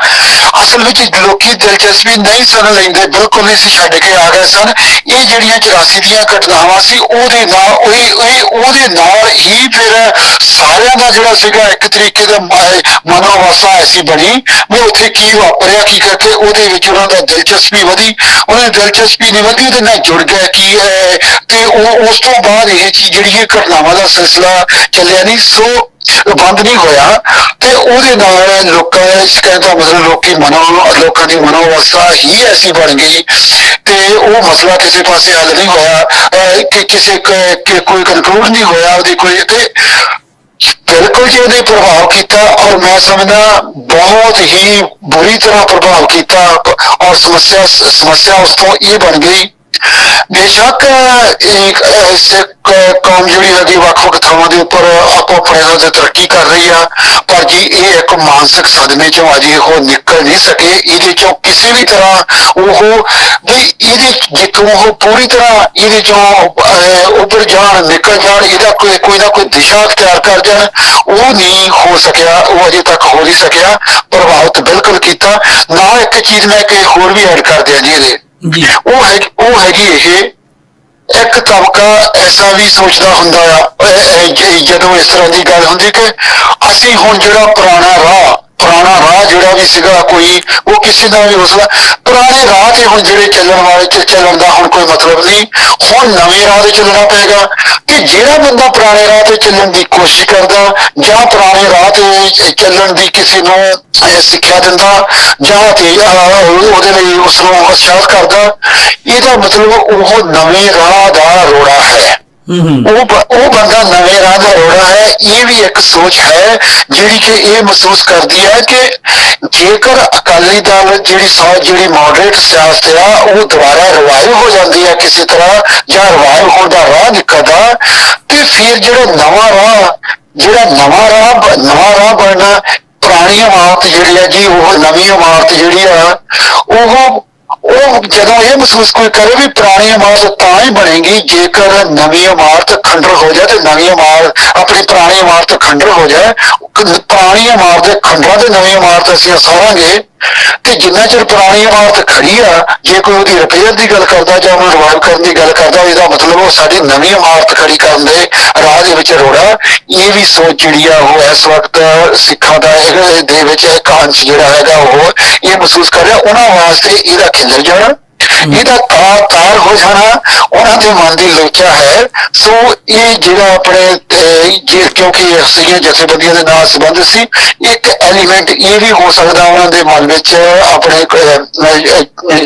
ਅਸਲ ਵਿੱਚ ਲੋਕੀ ਦਿਲਚਸਪੀ ਨਹੀਂ ਸਨ ਲੈਂਦੇ ਬਿਲਕੁਲ ਨਹੀਂ ਸੀ ਛੱਡ ਕੇ ਆ ਗਏ ਸਨ। ਇਹ ਜਿਹੜੀਆਂ 84 ਦੀਆਂ ਘਟਨਾਵਾਂ ਸੀ ਉਹਦੇ ਨਾਲ ਉਹੀ ਉਹੀ- ਉਹਦੇ ਨਾਲ ਹੀ ਫਿਰ ਸਾਰਿਆਂ ਦਾ ਜਿਹੜਾ ਸੀਗਾ ਇੱਕ ਤਰੀਕੇ ਦਾ ਮ- ਮਨੋਵਸਾ ਐਸੀ ਬਣੀ। ਵੀ ਉੱਥੇ ਕੀ ਵਾਪਰਿਆ ਕੀ ਕਰਕੇ ਉਹਦੇ ਵਿੱਚ ਉਹਨਾਂ ਦਾ ਦਿਲਚਸਪੀ ਵਧੀ। ਉਹਨਾਂ ਦੀ ਦਿਲਚਸਪੀ ਨਹੀਂ ਵਧੀ ਉਹਦੇ ਨਾਲ ਜੁੜ ਗਿਆ ਕੀ ਹੈ ਤੇ ਉਹ ਉਸ ਤੋਂ ਬਾਅਦ ਇਹ ਚੀਜ਼ ਜਿਹੜੀ ਇਹ ਘਟਨਾਵਾਂ ਦਾ ਸਿਲਸਿਲਾ ਚੱਲਿਆ ਨਹੀਂ, ਸੋ ਬੰਦ ਨਹੀਂ ਹੋਇਆ ਤੇ ਉਹਦੇ ਨਾਲ ਲੋਕਾਂ ਦਾ ਇਸ ਮਤਲਬ ਲੋਕੀ ਮਨੋ, ਲੋਕਾਂ ਦੀ ਮਨੋਵਸਤਾ ਹੀ ਐਸੀ ਬਣ ਗਈ ਤੇ ਉਹ ਮਸਲਾ ਕਿਸੇ ਪਾਸੇ ਹੱਲ ਨਹੀਂ ਹੋਇਆ ਕਿ ਕਿਸੇ ਕੋਈ ਕੰਕਲੂਡ ਨਹੀਂ ਹੋਇਆ ਉਹਦੀ ਕੋਈ ਤੇ ਬਿਲਕੁਲ ਜੀ ਉਹਦੇ ਪ੍ਰਭਾਵ ਕੀਤਾ ਔਰ ਮੈਂ ਸਮਝਦਾ ਬਹੁਤ ਹੀ ਬੁਰੀ ਤਰ੍ਹਾਂ ਪ੍ਰਭਾਵ ਕੀਤਾ ਔਰ ਸਮੱਸਿਆ ਸਮੱਸਿਆ ਉਸ ਤੋਂ ਇਹ ਬਣ ਗਈ ਬੇਸ਼ੱਕ ਇੱਕ ਕੌਮ ਜਿਹੜੀ ਹੈਗੀ ਵੱਖ-ਵੱਖ ਥਾਵਾਂ ਦੇ ਉੱਪਰ ਆਪੋ ਆਪਣੇ ਤੇ ਤਰੱਕੀ ਕਰ ਰਹੀ ਆ ਪਰ ਜੀ ਇਹ ਇੱਕ ਮਾਨਸਿਕ ਸਦਮੇ ਚੋਂ ਅਜੇ ਉਹ ਨਿਕਲ ਨਹੀਂ ਸਕੇ ਇਹਦੇ ਚੋਂ ਕਿਸੇ ਵੀ ਤਰ੍ਹਾਂ ਉਹ ਵੀ ਇਹਦੇ ਜਿੱਥੋਂ ਉਹ ਪੂਰੀ ਤਰ੍ਹਾਂ ਇਹਦੇ ਚੋਂ ਅਹ, ਉੱਭਰ ਜਾਣ ਨਿਕਲ ਜਾਣ ਇਹਦਾ ਕੋਈ ਕੋਈ ਨਾ ਕੋਈ ਦਿਸ਼ਾ ਅਖਤਿਆਰ ਕਰ ਜਾਣ ਉਹ ਨਹੀਂ ਹੋ ਸਕਿਆ ਉਹ ਅਜੇ ਤੱਕ ਹੋ ਨਹੀਂ ਸਕਿਆ ਪ੍ਰਭਾਵਿਤ ਬਿਲਕੁਲ ਕੀਤਾ ਨਾ ਇੱਕ ਚੀਜ਼ ਮੈਂ ਕਿ ਹੋਰ ਵੀ ਐਡ ਕਰ ਦਿਆਂ ਜੀ ਇਹਦੇ ਜੀ। ਉਹ ਹੈ ਉਹ ਹੈਗੀ ਇਹ। ਇੱਕ ਤਬਕਾ ਐਸਾ ਵੀ ਸੋਚਦਾ ਹੁੰਦਾ ਆ ਜਦੋਂ ਇਸ ਤਰ੍ਹਾਂ ਦੀ ਗੱਲ ਹੁੰਦੀ ਕਿ ਅਸੀਂ ਹੁਣ ਜਿਹੜਾ ਪੁਰਾਣਾ ਰਾਹ ਪੁਰਾਣਾ ਰਾਹ ਜਿਹੜਾ ਵੀ ਸੀਗਾ ਕੋਈ ਉਹ ਕਿਸੇ ਦਾ ਵੀ ਹੋ ਸਕਦਾ। ਪੁਰਾਣੇ ਰਾਹ ਤੇ ਹੁਣ ਜਿਹੜੇ ਚੱਲਣ ਵਾਲੇ ਚ ਚੱਲਣ ਦਾ ਹੁਣ ਕੋਈ ਮਤਲਬ ਨਹੀਂ ਹੁਣ ਨਵੇਂ ਰਾਹ ਤੇ ਚੱਲਣਾ ਪਏਗਾ ਕਿ ਜਿਹੜਾ ਬੰਦਾ ਪੁਰਾਣੇ ਰਾਹ ਤੇ ਚੱਲਣ ਦੀ ਕੋਸ਼ਿਸ਼ ਕਰਦਾ ਜਾਂ ਪੁਰਾਣੇ ਰਾਹ ਤੇ ਚੱਲਣ ਦੀ ਕਿਸੇ ਨੂੰ ਸਿੱਖਿਆ ਦਿੰਦਾ ਜਾਂ ਤੇ ਅਹ, ਉਹਦੇ ਲਈ ਉਸ ਨੂੰ ਉਤਸ਼ਾਹਿਤ ਕਰਦਾ ਇਹਦਾ ਮਤਲਬ ਉਹ ਨਵੇਂ ਰਾਹ ਦਾ ਰੋੜਾ ਹੈ। ਉਹ ਉਹ ਬੰਦਾ ਨਵੇਂ ਰਾਹ ਦਾ ਰੋੜਾ ਹੈ। ਇਹ ਵੀ ਇੱਕ ਸੋਚ ਹੈ ਜਿਹੜੀ ਕਿ ਇਹ ਮਹਿਸੂਸ ਕਰਦੀ ਹੈ ਕਿ ਜੇਕਰ ਅਕਾਲੀ ਦਲ ਜਿਹੜੀ ਸਾ, ਜਿਹੜੀ ਮਾਡਰੇਟ ਸਿਆਸਤ ਆ, ਉਹ ਦੁਬਾਰਾ ਰਿਵਾਈਵ ਹੋ ਜਾਂਦੀ ਹੈ ਕਿਸੇ ਤਰ੍ਹਾਂ ਜਾਂ ਰਿਵਾਈਵ ਹੋਣ ਦਾ ਰਾਹ ਨਿਕਲਦਾ ਤੇ ਫਿਰ ਜਿਹੜਾ ਨਵਾਂ ਰਾਹ, ਜਿਹੜਾ ਨਵਾਂ ਰਾਹ ਨਵਾਂ ਰਾਹ ਬਣਨਾ, ਪੁਰਾਣੀ ਇਮਾਰਤ ਜਿਹੜੀ ਹੈ ਜੀ, ਉਹ ਨਵੀਂ ਇਮਾਰਤ ਜਿਹੜੀ ਆ, ਉਹ ਉਹ ਜਦੋਂ ਇਹ ਮਹਿਸੂਸ ਕੋਈ ਕਰੇ ਵੀ ਪੁਰਾਣੀ ਇਮਾਰਤ ਤਾਂ ਹੀ ਬਣੇਗੀ, ਜੇਕਰ ਨਵੀਂ ਇਮਾਰਤ ਖੰਡਰ ਹੋ ਜਾਏ ਤੇ ਨਵੀਂ ਇਮਾਰਤ, ਆਪਣੀ ਪੁਰਾਣੀ ਇਮਾਰਤ ਖੰਡਰ ਹੋ ਜਾਏ। ਪੁਰਾਣੀ ਇਮਾਰਤ ਦੇ ਖੰਡਰਾਂ ਤੇ ਨਵੀਂ ਇਮਾਰਤ ਅਸੀਂ ਸਾਰਾਂਗੇ ਤੇ ਜਿੰਨਾ ਚਿਰ ਪੁਰਾਣੀ ਇਮਾਰਤ ਖੜੀ ਆ, ਜੇ ਕੋਈ ਉਹਦੀ ਰਿਪੇਅਰ ਦੀ ਗੱਲ ਕਰਦਾ ਜਾਂ ਉਹਨੂੰ ਰਿਵਾਈਵ ਕਰਨ ਦੀ ਗੱਲ ਕਰਦਾ, ਇਹਦਾ ਮਤਲਬ ਉਹ ਸਾਡੀ ਨਵੀਂ ਇਮਾਰਤ ਖੜੀ ਕਰਨ ਦੇ ਰਾਹ ਦੇ ਵਿੱਚ ਰੋੜਾ। ਇਹ ਵੀ ਸੋਚ ਜਿਹੜੀ ਆ, ਉਹ ਇਸ ਵਕਤ ਸਿੱਖਾਂ ਦਾ ਇਹ- ਦੇ ਵਿੱਚ ਇੱਕ ਜਿਹੜਾ ਹੈਗਾ, ਉਹ ਇਹ ਮਹਿਸੂਸ ਕਰ ਰਿਹਾ। ਉਹਨਾਂ ਵਾਸਤੇ ਇਹਦਾ ਖਿਲਰ ਜਾਣਾ। ਇਹਦਾ ਤਾਰ ਹੋ ਜਾਣਾ ਉਹਨਾਂ ਦੇ ਮਨ ਦੀ ਲੋਚਾ ਹੈ। ਸੋ ਇਹ ਜਿਹੜਾ ਆਪਣੇ ਜੇ ਕਿਉਂਕਿ ਅਸੀਆਂ ਜਥੇਬੰਦੀਆਂ ਦੇ ਨਾਲ ਸੰਬੰਧ ਸੀ ਇੱਕ ਐਲੀਮੈਂਟ ਇਹ ਵੀ ਹੋ ਸਕਦਾ ਉਹਨਾਂ ਦੇ ਮਨ ਵਿੱਚ ਆਪਣੇ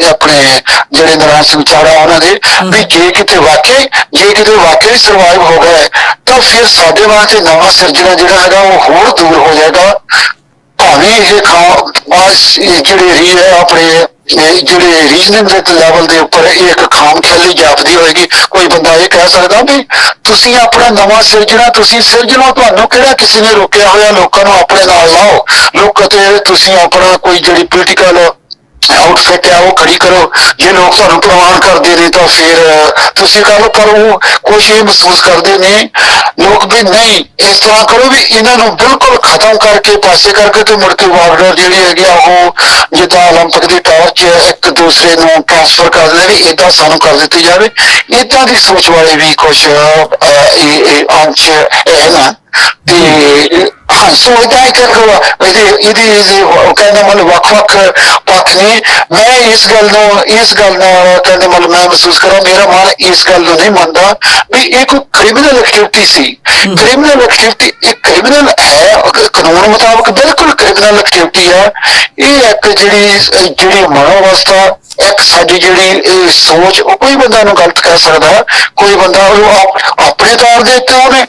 ਆਪਣੇ ਜਿਹੜੇ ਸਿੰਘ ਚਾੜਾ ਉਹਨਾਂ ਦੇ ਵੀ ਜੇ ਕਿਤੇ ਵਾਕਈ ਜੇ ਕਿਤੇ ਵਾਕਈ ਸਰਵਾਈਵ ਹੋ ਗਏ ਤਾਂ ਫਿਰ ਸਾਡੇ ਵਾਸਤੇ ਨਵਾਂ ਸਿਰਜਣਾ ਜਿਹੜਾ ਹੈਗਾ ਉਹ ਹੋਰ ਦੂਰ ਹੋ ਜਾਏਗਾ। ਭਾਵੇਂ ਇਹ ਖਾ ਆਸ ਇਹ ਜਿਹੜੇ ਰੀ ਹੈ ਆਪਣੇ ਇਹ ਜਿਹੜੇ ਰੀਜਨਲ ਲੈਵਲ ਦੇ ਉੱਪਰ ਇਹ ਇੱਕ ਖਾਮ ਖਿਆਲੀ ਜਾਪਦੀ ਹੋਏਗੀ, ਕੋਈ ਬੰਦਾ ਇਹ ਕਹਿ ਸਕਦਾ ਵੀ ਤੁਸੀਂ ਆਪਣਾ ਨਵਾਂ ਸਿਰਜਣਾ, ਤੁਸੀਂ ਸਿਰਜਣਾ ਤੁਹਾਨੂੰ ਕਿਹੜਾ ਕਿਸੇ ਨੇ ਰੋਕਿਆ ਹੋਇਆ? ਲੋਕਾਂ ਨੂੰ ਆਪਣੇ ਨਾਲ ਲਾਓ। ਲੋਕ ਤੇ ਤੁਸੀਂ ਆਪਣਾ ਕੋਈ ਜਿਹੜੀ ਪੋਲੀਟੀਕਲ ਆਊਟਫਿਟ ਹੈ ਉਹ ਖੜੀ ਕਰੋ ਜੇ ਲੋਕ ਤੁਹਾਨੂੰ ਪ੍ਰਵਾਨ ਕਰਦੇ ਨੇ ਤਾਂ ਫਿਰ ਅਹ, ਤੁਸੀਂ ਕਰ ਲਓ ਪਰ ਉਹ ਕੁਛ ਇਹ ਮਹਿਸੂਸ ਕਰਦੇ ਨੇ ਲੋਕ ਵੀ ਨਹੀਂ ਇਸ ਤਰ੍ਹਾਂ ਕਰੋ ਵੀ ਇਹਨਾਂ ਨੂੰ ਬਿਲਕੁਲ ਖਤਮ ਕਰਕੇ ਪਾਸੇ ਕਰਕੇ ਤੇ ਮੁੜ ਕੇ ਬਾਰਡਰ ਜਿਹੜੀ ਹੈਗੀ ਆ ਉਹ ਜਿੱਦਾਂ 올림픽 ਦੀ ਟਾਰਚ ਇੱਕ ਦੂਸਰੇ ਨੂੰ ਟ੍ਰਾਂਸਫਰ ਕਰ ਦਿੰਦੇ ਵੀ ਇਦਾਂ ਸਾਨੂੰ ਕਰ ਦਿੱਤੀ ਜਾਵੇ ਇਦਾਂ ਦੀ ਸੋਚ ਵਾਲੇ ਵੀ ਕੁਝ ਇਹ ਇਹ ਅੰਸ਼ ਹੈ ਨਾ ਤੇ ਹਾਂ ਸੋ ਇਹਦਾ ਇੱਕ ਇਹਦੇ ਇਹਦੇ ਇਹਦੇ ਉਹ ਕਹਿੰਦਾ ਮਤਲਬ ਵੱਖ-ਵੱਖ ਪੱਖ ਨੇ ਮੈਂ ਇਸ ਗੱਲ ਨੂੰ ਇਸ ਗੱਲ ਨਾਲ ਕਹਿੰਦਾ ਮਤਲਬ ਮੈਂ ਮਹਿਸੂਸ ਕਰਾਂ ਮੇਰਾ ਮਨ ਇਸ ਗੱਲ ਨੂੰ ਨਹੀਂ ਮੰਨਦਾ ਵੀ ਇਹ ਕੋਈ ਕ੍ਰਿਮੀਨਲ ਐਕਟੀਵਿਟੀ ਸੀ ਕ੍ਰਿਮੀਨਲ ਐਕਟੀਵਿਟੀ ਇਹ ਕ੍ਰਿਮੀਨਲ ਹੈ ਕਾਨੂੰਨ ਮੁਤਾਬਕ ਬਿਲਕੁਲ ਕ੍ਰਿਮੀਨਲ ਐਕਟੀਵਿਟੀ ਹੈ ਇਹ ਇੱਕ ਜਿਹੜੀ ਜਿਹੜੀ ਮਨੋਵਸਤਾ ਇੱਕ ਸਾਡੀ ਜਿਹੜੀ ਸੋਚ, ਉਹ ਕੋਈ ਬੰਦਾ ਨੂੰ ਗਲਤ ਕਹਿ ਸਕਦਾ। ਕੋਈ ਬੰਦਾ ਉਹ ਆਪਣੇ ਤੌਰ ਦੇ ਉੱਤੇ ਉਹਨੇ,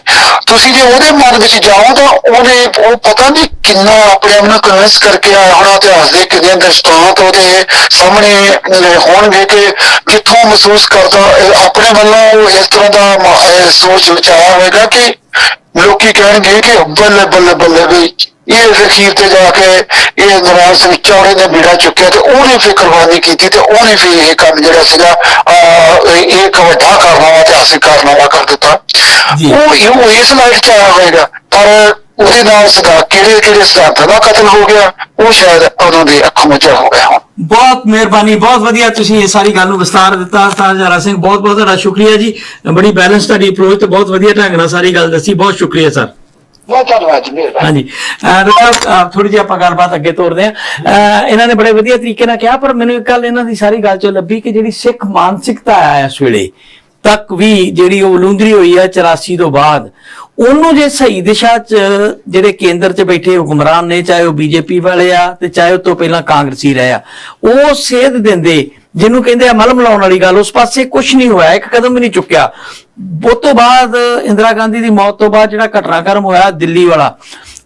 ਤੁਸੀਂ ਜੇ ਉਹਦੇ ਮਨ ਵਿੱਚ ਜਾਓ ਤਾਂ ਉਹਨੇ, ਉਹ ਪਤਾ ਨਹੀਂ ਕਿੰਨਾ ਆਪਣੇ ਆਪ ਨੂੰ ਕਨਵਿੰਸ ਕਰਕੇ ਆਇਆ ਹੋਣਾ, ਇਤਿਹਾਸ ਦੇ ਕਿੰਨੇ ਦ੍ਰਿਸ਼ਟਾਂਤ ਉਹਦੇ ਸਾਹਮਣੇ ਹੋਣਗੇ ਕਿ ਕਿੱਥੋਂ ਮਹਿਸੂਸ ਕਰਦਾ ਆਪਣੇ ਵੱਲੋਂ ਉਹ ਇਸ ਤਰ੍ਹਾਂ ਦਾ ਸੋਚ ਵਿਚਾਰ ਹੋਏਗਾ ਕਿ ਲੋਕੀ ਕਹਿਣਗੇ ਕਿ ਬੱਲੇ ਬੱਲੇ ਬੱਲੇ ਵੀ। ਇਹ ਅਖੀਰ ਤੇ ਜਾ ਕੇ ਇਹ ਨਰਾਜ਼ ਸਿੰਘ ਚੌੜੇ ਨੇ ਬੀੜਾ ਚੁੱਕਿਆ ਤੇ ਉਹਨੇ ਫਿਰ ਕੁਰਬਾਨੀ ਕੀਤੀ ਤੇ ਉਹਨੇ ਫਿਰ ਇਹ ਕੰਮ ਜਿਹੜਾ ਸੀਗਾ ਇਹ ਵੱਡਾ ਕਾਰਨਾਮਾ ਇਤਿਹਾਸਿਕ ਕਾਰਨਾਮਾ ਕਰ ਦਿੱਤਾ। ਉਹ ਇਹ ਇਸ ਲਾਈਫ ਚ ਆਇਆ ਹੋਏਗਾ ਪਰ ਉਹਦੇ ਨਾਲ ਸਦਾ ਕਿਹੜੇ ਕਿਹੜੇ ਸਿਧਾਂਤਾਂ ਦਾ ਕਤਲ ਹੋ ਗਿਆ ਉਹ ਸ਼ਾਇਦ ਉਹਨਾਂ ਦੇ ਅੱਖੋਂ ਮੁਝਲ ਹੋ ਗਿਆ ਬਹੁਤ ਮਿਹਰਬਾਨੀ ਬਹੁਤ ਵਧੀਆ ਤੁਸੀਂ ਇਹ ਸਾਰੀ ਗੱਲ ਨੂੰ ਵਿਸਤਾਰ ਦਿੱਤਾ। ਉਸਤਾਦ ਜਰਾ ਸਿੰਘ ਬਹੁਤ ਬਹੁਤ ਤੁਹਾਡਾ ਸ਼ੁਕਰੀਆ ਜੀ। ਬੜੀ ਬੈਲੈਂਸ ਤੁਹਾਡੀ ਅਪਰੋਚ ਤੇ ਬਹੁਤ ਵਧੀਆ ਢੰਗ ਨਾਲ ਸਾਰੀ ਗੱਲ ਦੱਸੀ। ਬਹੁਤ ਸ਼ੁਕਰੀਆ ਸਰ ਬਹੁਤ ਧੰਨਵਾਦ ਜੀ ਮਿਹਰਬਾਨੀ। ਹਾਂਜੀ। ਅਹ ਥੋੜੀ ਜਿਹੀ ਆਪਾਂ ਗੱਲਬਾਤ ਅੱਗੇ ਤੋਰਦੇ ਆ ਇਹਨਾਂ ਨੇ ਬੜੇ ਵਧੀਆ ਤਰੀਕੇ ਨਾਲ ਕਿਹਾ, ਪਰ ਮੈਨੂੰ ਇੱਕ ਗੱਲ ਇਹਨਾਂ ਦੀ ਸਾਰੀ ਗੱਲ ਚੋਂ ਲੱਭੀ ਕਿ ਜਿਹੜੀ ਸਿੱਖ ਮਾਨਸਿਕਤਾ ਆ ਇਸ ਵੇਲੇ, ਤੱਕ ਵੀ ਜਿਹੜੀ ਉਹ ਲੂੰਦਰੀ ਹੋਈ ਆ 84 ਤੋਂ ਬਾਅਦ, ਉਹਨੂੰ ਜੇ ਸਹੀ ਦਿਸ਼ਾ 'ਚ ਜਿਹੜੇ ਕੇਂਦਰ 'ਚ ਬੈਠੇ ਹੁਕਮਰਾਨ ਨੇ, ਚਾਹੇ ਉਹ ਬੀਜੇਪੀ ਵਾਲੇ ਆ ਤੇ ਚਾਹੇ ਉਹ ਤੋਂ ਪਹਿਲਾਂ ਕਾਂਗਰਸੀ ਰਹੇ ਆ, ਉਹ ਸੇਧ ਦਿੰਦੇ ਜਿਹਨੂੰ ਕਹਿੰਦੇ ਆ ਮਲਮ ਲਾਉਣ ਵਾਲੀ ਗੱਲ, ਉਸ ਪਾਸੇ ਕੁਝ ਨਹੀਂ ਹੋਇਆ, ਇੱਕ ਕਦਮ ਵੀ ਨਹੀਂ ਚੁੱਕਿਆ। ਉਹ ਤੋਂ ਬਾਅਦ ਇੰਦਰਾ ਗਾਂਧੀ ਦੀ ਮੌਤ ਤੋਂ ਬਾਅਦ ਜਿਹੜਾ ਘਟਨਾਕ੍ਰਮ ਹੋਇਆ ਦਿੱਲੀ ਵਾਲਾ,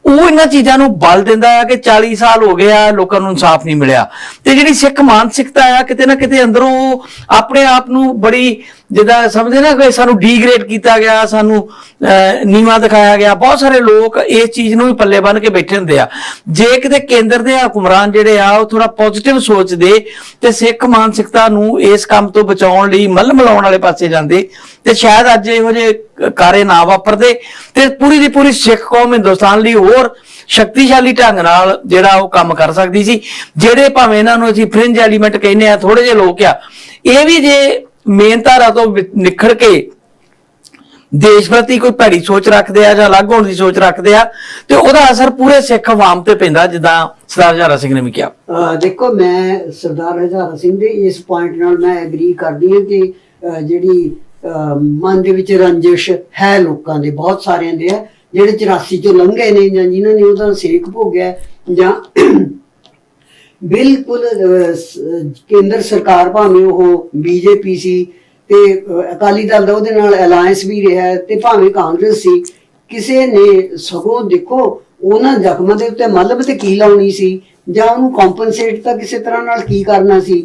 ਉਹ ਇਹਨਾਂ ਚੀਜ਼ਾਂ ਨੂੰ ਬਲ ਦਿੰਦਾ ਆ ਕਿ 40 ਸਾਲ ਹੋ ਗਏ ਆ, ਲੋਕਾਂ ਨੂੰ ਇਨਸਾਫ ਨਹੀਂ ਮਿਲਿਆ। ਤੇ ਜਿਹੜੀ ਸਿੱਖ ਮਾਨਸਿਕਤਾ ਆ, ਕਿਤੇ ਨਾ ਕਿਤੇ ਅੰਦਰੋਂ ਆਪਣੇ ਆਪ ਨੂੰ ਬੜੀ ਜਿੱਦਾਂ ਸਮਝਦੇ ਨਾ ਕਿ ਸਾਨੂੰ ਡੀਗ੍ਰੇਡ ਕੀਤਾ ਗਿਆ ਸਾਨੂੰ ਅਹ, ਦਿਖਾਇਆ ਗਿਆ। ਬਹੁਤ ਸਾਰੇ ਲੋਕ ਇਸ ਚੀਜ਼ ਨੂੰ ਵੀ ਪੱਲੇ ਬੰਨ ਕੇ ਬੈਠੇ ਹੁੰਦੇ ਆ। ਜੇ ਕਿਤੇ ਕੇਂਦਰ ਦੇ ਹੁਕਮਰਾਨ ਜਿਹੜੇ ਆ ਉਹ ਥੋੜਾ ਪੋਜ਼ਿਟਿਵ ਸੋਚਦੇ ਤੇ ਸਿੱਖ ਮਾਨਸਿਕਤਾ ਨੂੰ ਇਸ ਕੰਮ ਤੋਂ ਬਚਾਉਣ ਲਈ ਮੱਲ ਮਲਾਉਣ ਵਾਲੇ ਪਾਸੇ ਜਾਂਦੇ ਤੇ ਸ਼ਾਇਦ ਅੱਜ ਇਹੋ ਜਿਹੇ ਕਾਰੇ ਨਾ ਵਾਪਰਦੇ ਤੇ ਪੂਰੀ ਦੀ ਪੂਰੀ ਸਿੱਖ ਕੌਮ ਹਿੰਦੁਸਤਾਨ ਲਈ ਹੋਰ ਸ਼ਕਤੀਸ਼ਾਲੀ ਢੰਗ ਨਾਲ ਜਿਹੜਾ ਉਹ ਕੰਮ ਕਰ ਸਕਦੀ ਸੀ। ਜਿਹੜੇ ਭਾਵੇਂ ਇਹਨਾਂ ਨੂੰ ਅਸੀਂ ਫ੍ਰਿੰਜ ਐਲੀਮੈਂਟ ਕਹਿੰਦੇ ਆ ਥੋੜੇ ਜਿਹੇ ਲੋਕ ਆ ਇਹ ਵੀ ਜੇ ਮੇਨ ਧਾਰਾ ਤੋਂ ਨਿਖੜ ਕੇ ਦੇਸ਼ ਪ੍ਰਤੀ ਕੋਈ ਭੈੜੀ ਸੋਚ ਰੱਖਦੇ ਆ ਜਾਂ ਅਲੱਗ ਹੋਣ ਦੀ ਸੋਚ ਰੱਖਦੇ ਆ, ਤੇ ਉਹਦਾ ਅਸਰ ਪੂਰੇ ਸਿੱਖ ਆਵਾਮ ਤੇ ਪੈਂਦਾ, ਜਿੱਦਾਂ ਸਰਦਾਰ ਹਜ਼ਾਰਾ ਸਿੰਘ ਨੇ ਵੀ ਕਿਹਾ। ਦੇਖੋ, ਮੈਂ ਸਰਦਾਰ ਹਜ਼ਾਰਾ ਸਿੰਘ ਦੇ ਇਸ ਪੁਆਇੰਟ ਨਾਲ ਮੈਂ ਐਗਰੀ ਕਰਦੀ ਹਾਂ ਕਿ ਜਿਹੜੀ ਅਹ ਮਨ ਦੇ ਵਿੱਚ ਰੰਜਿਸ਼ ਹੈ ਲੋਕਾਂ ਦੇ, ਬਹੁਤ ਸਾਰਿਆਂ ਦੇ ਆ, ਜਿਹੜੇ 84 ਚੋਂ ਲੰਘੇ ਨੇ ਜਾਂ ਜਿਨ੍ਹਾਂ ਨੇ ਉਹਦਾ ਸੇਕ ਭੋਗਿਆ ਜਾਂ ਬਿਲਕੁਲ ਕੇਂਦਰ ਸਰਕਾਰ ਭਾਵੇਂ ਉਹ ਬੀਜੇਪੀ ਸੀ ਤੇ ਅਕਾਲੀ ਦਲ ਦਾ ਉਹਦੇ ਨਾਲ ਅਲਾਈਅੰਸ ਵੀ ਰਿਹਾ ਤੇ ਭਾਵੇਂ ਕਾਂਗਰਸ ਸੀ, ਕਿਸੇ ਨੇ ਸਗੋਂ ਦੇਖੋ ਉਹਨਾਂ ਜ਼ਖਮਾਂ ਦੇ ਉੱਤੇ ਮਲਬ ਤੇ ਕੀ ਲਾਉਣੀ ਸੀ ਜਾਂ ਉਹਨੂੰ ਕੰਪਨਸੇਟ ਤਾਂ ਕਿਸੇ ਤਰ੍ਹਾਂ ਨਾਲ ਕੀ ਕਰਨਾ ਸੀ?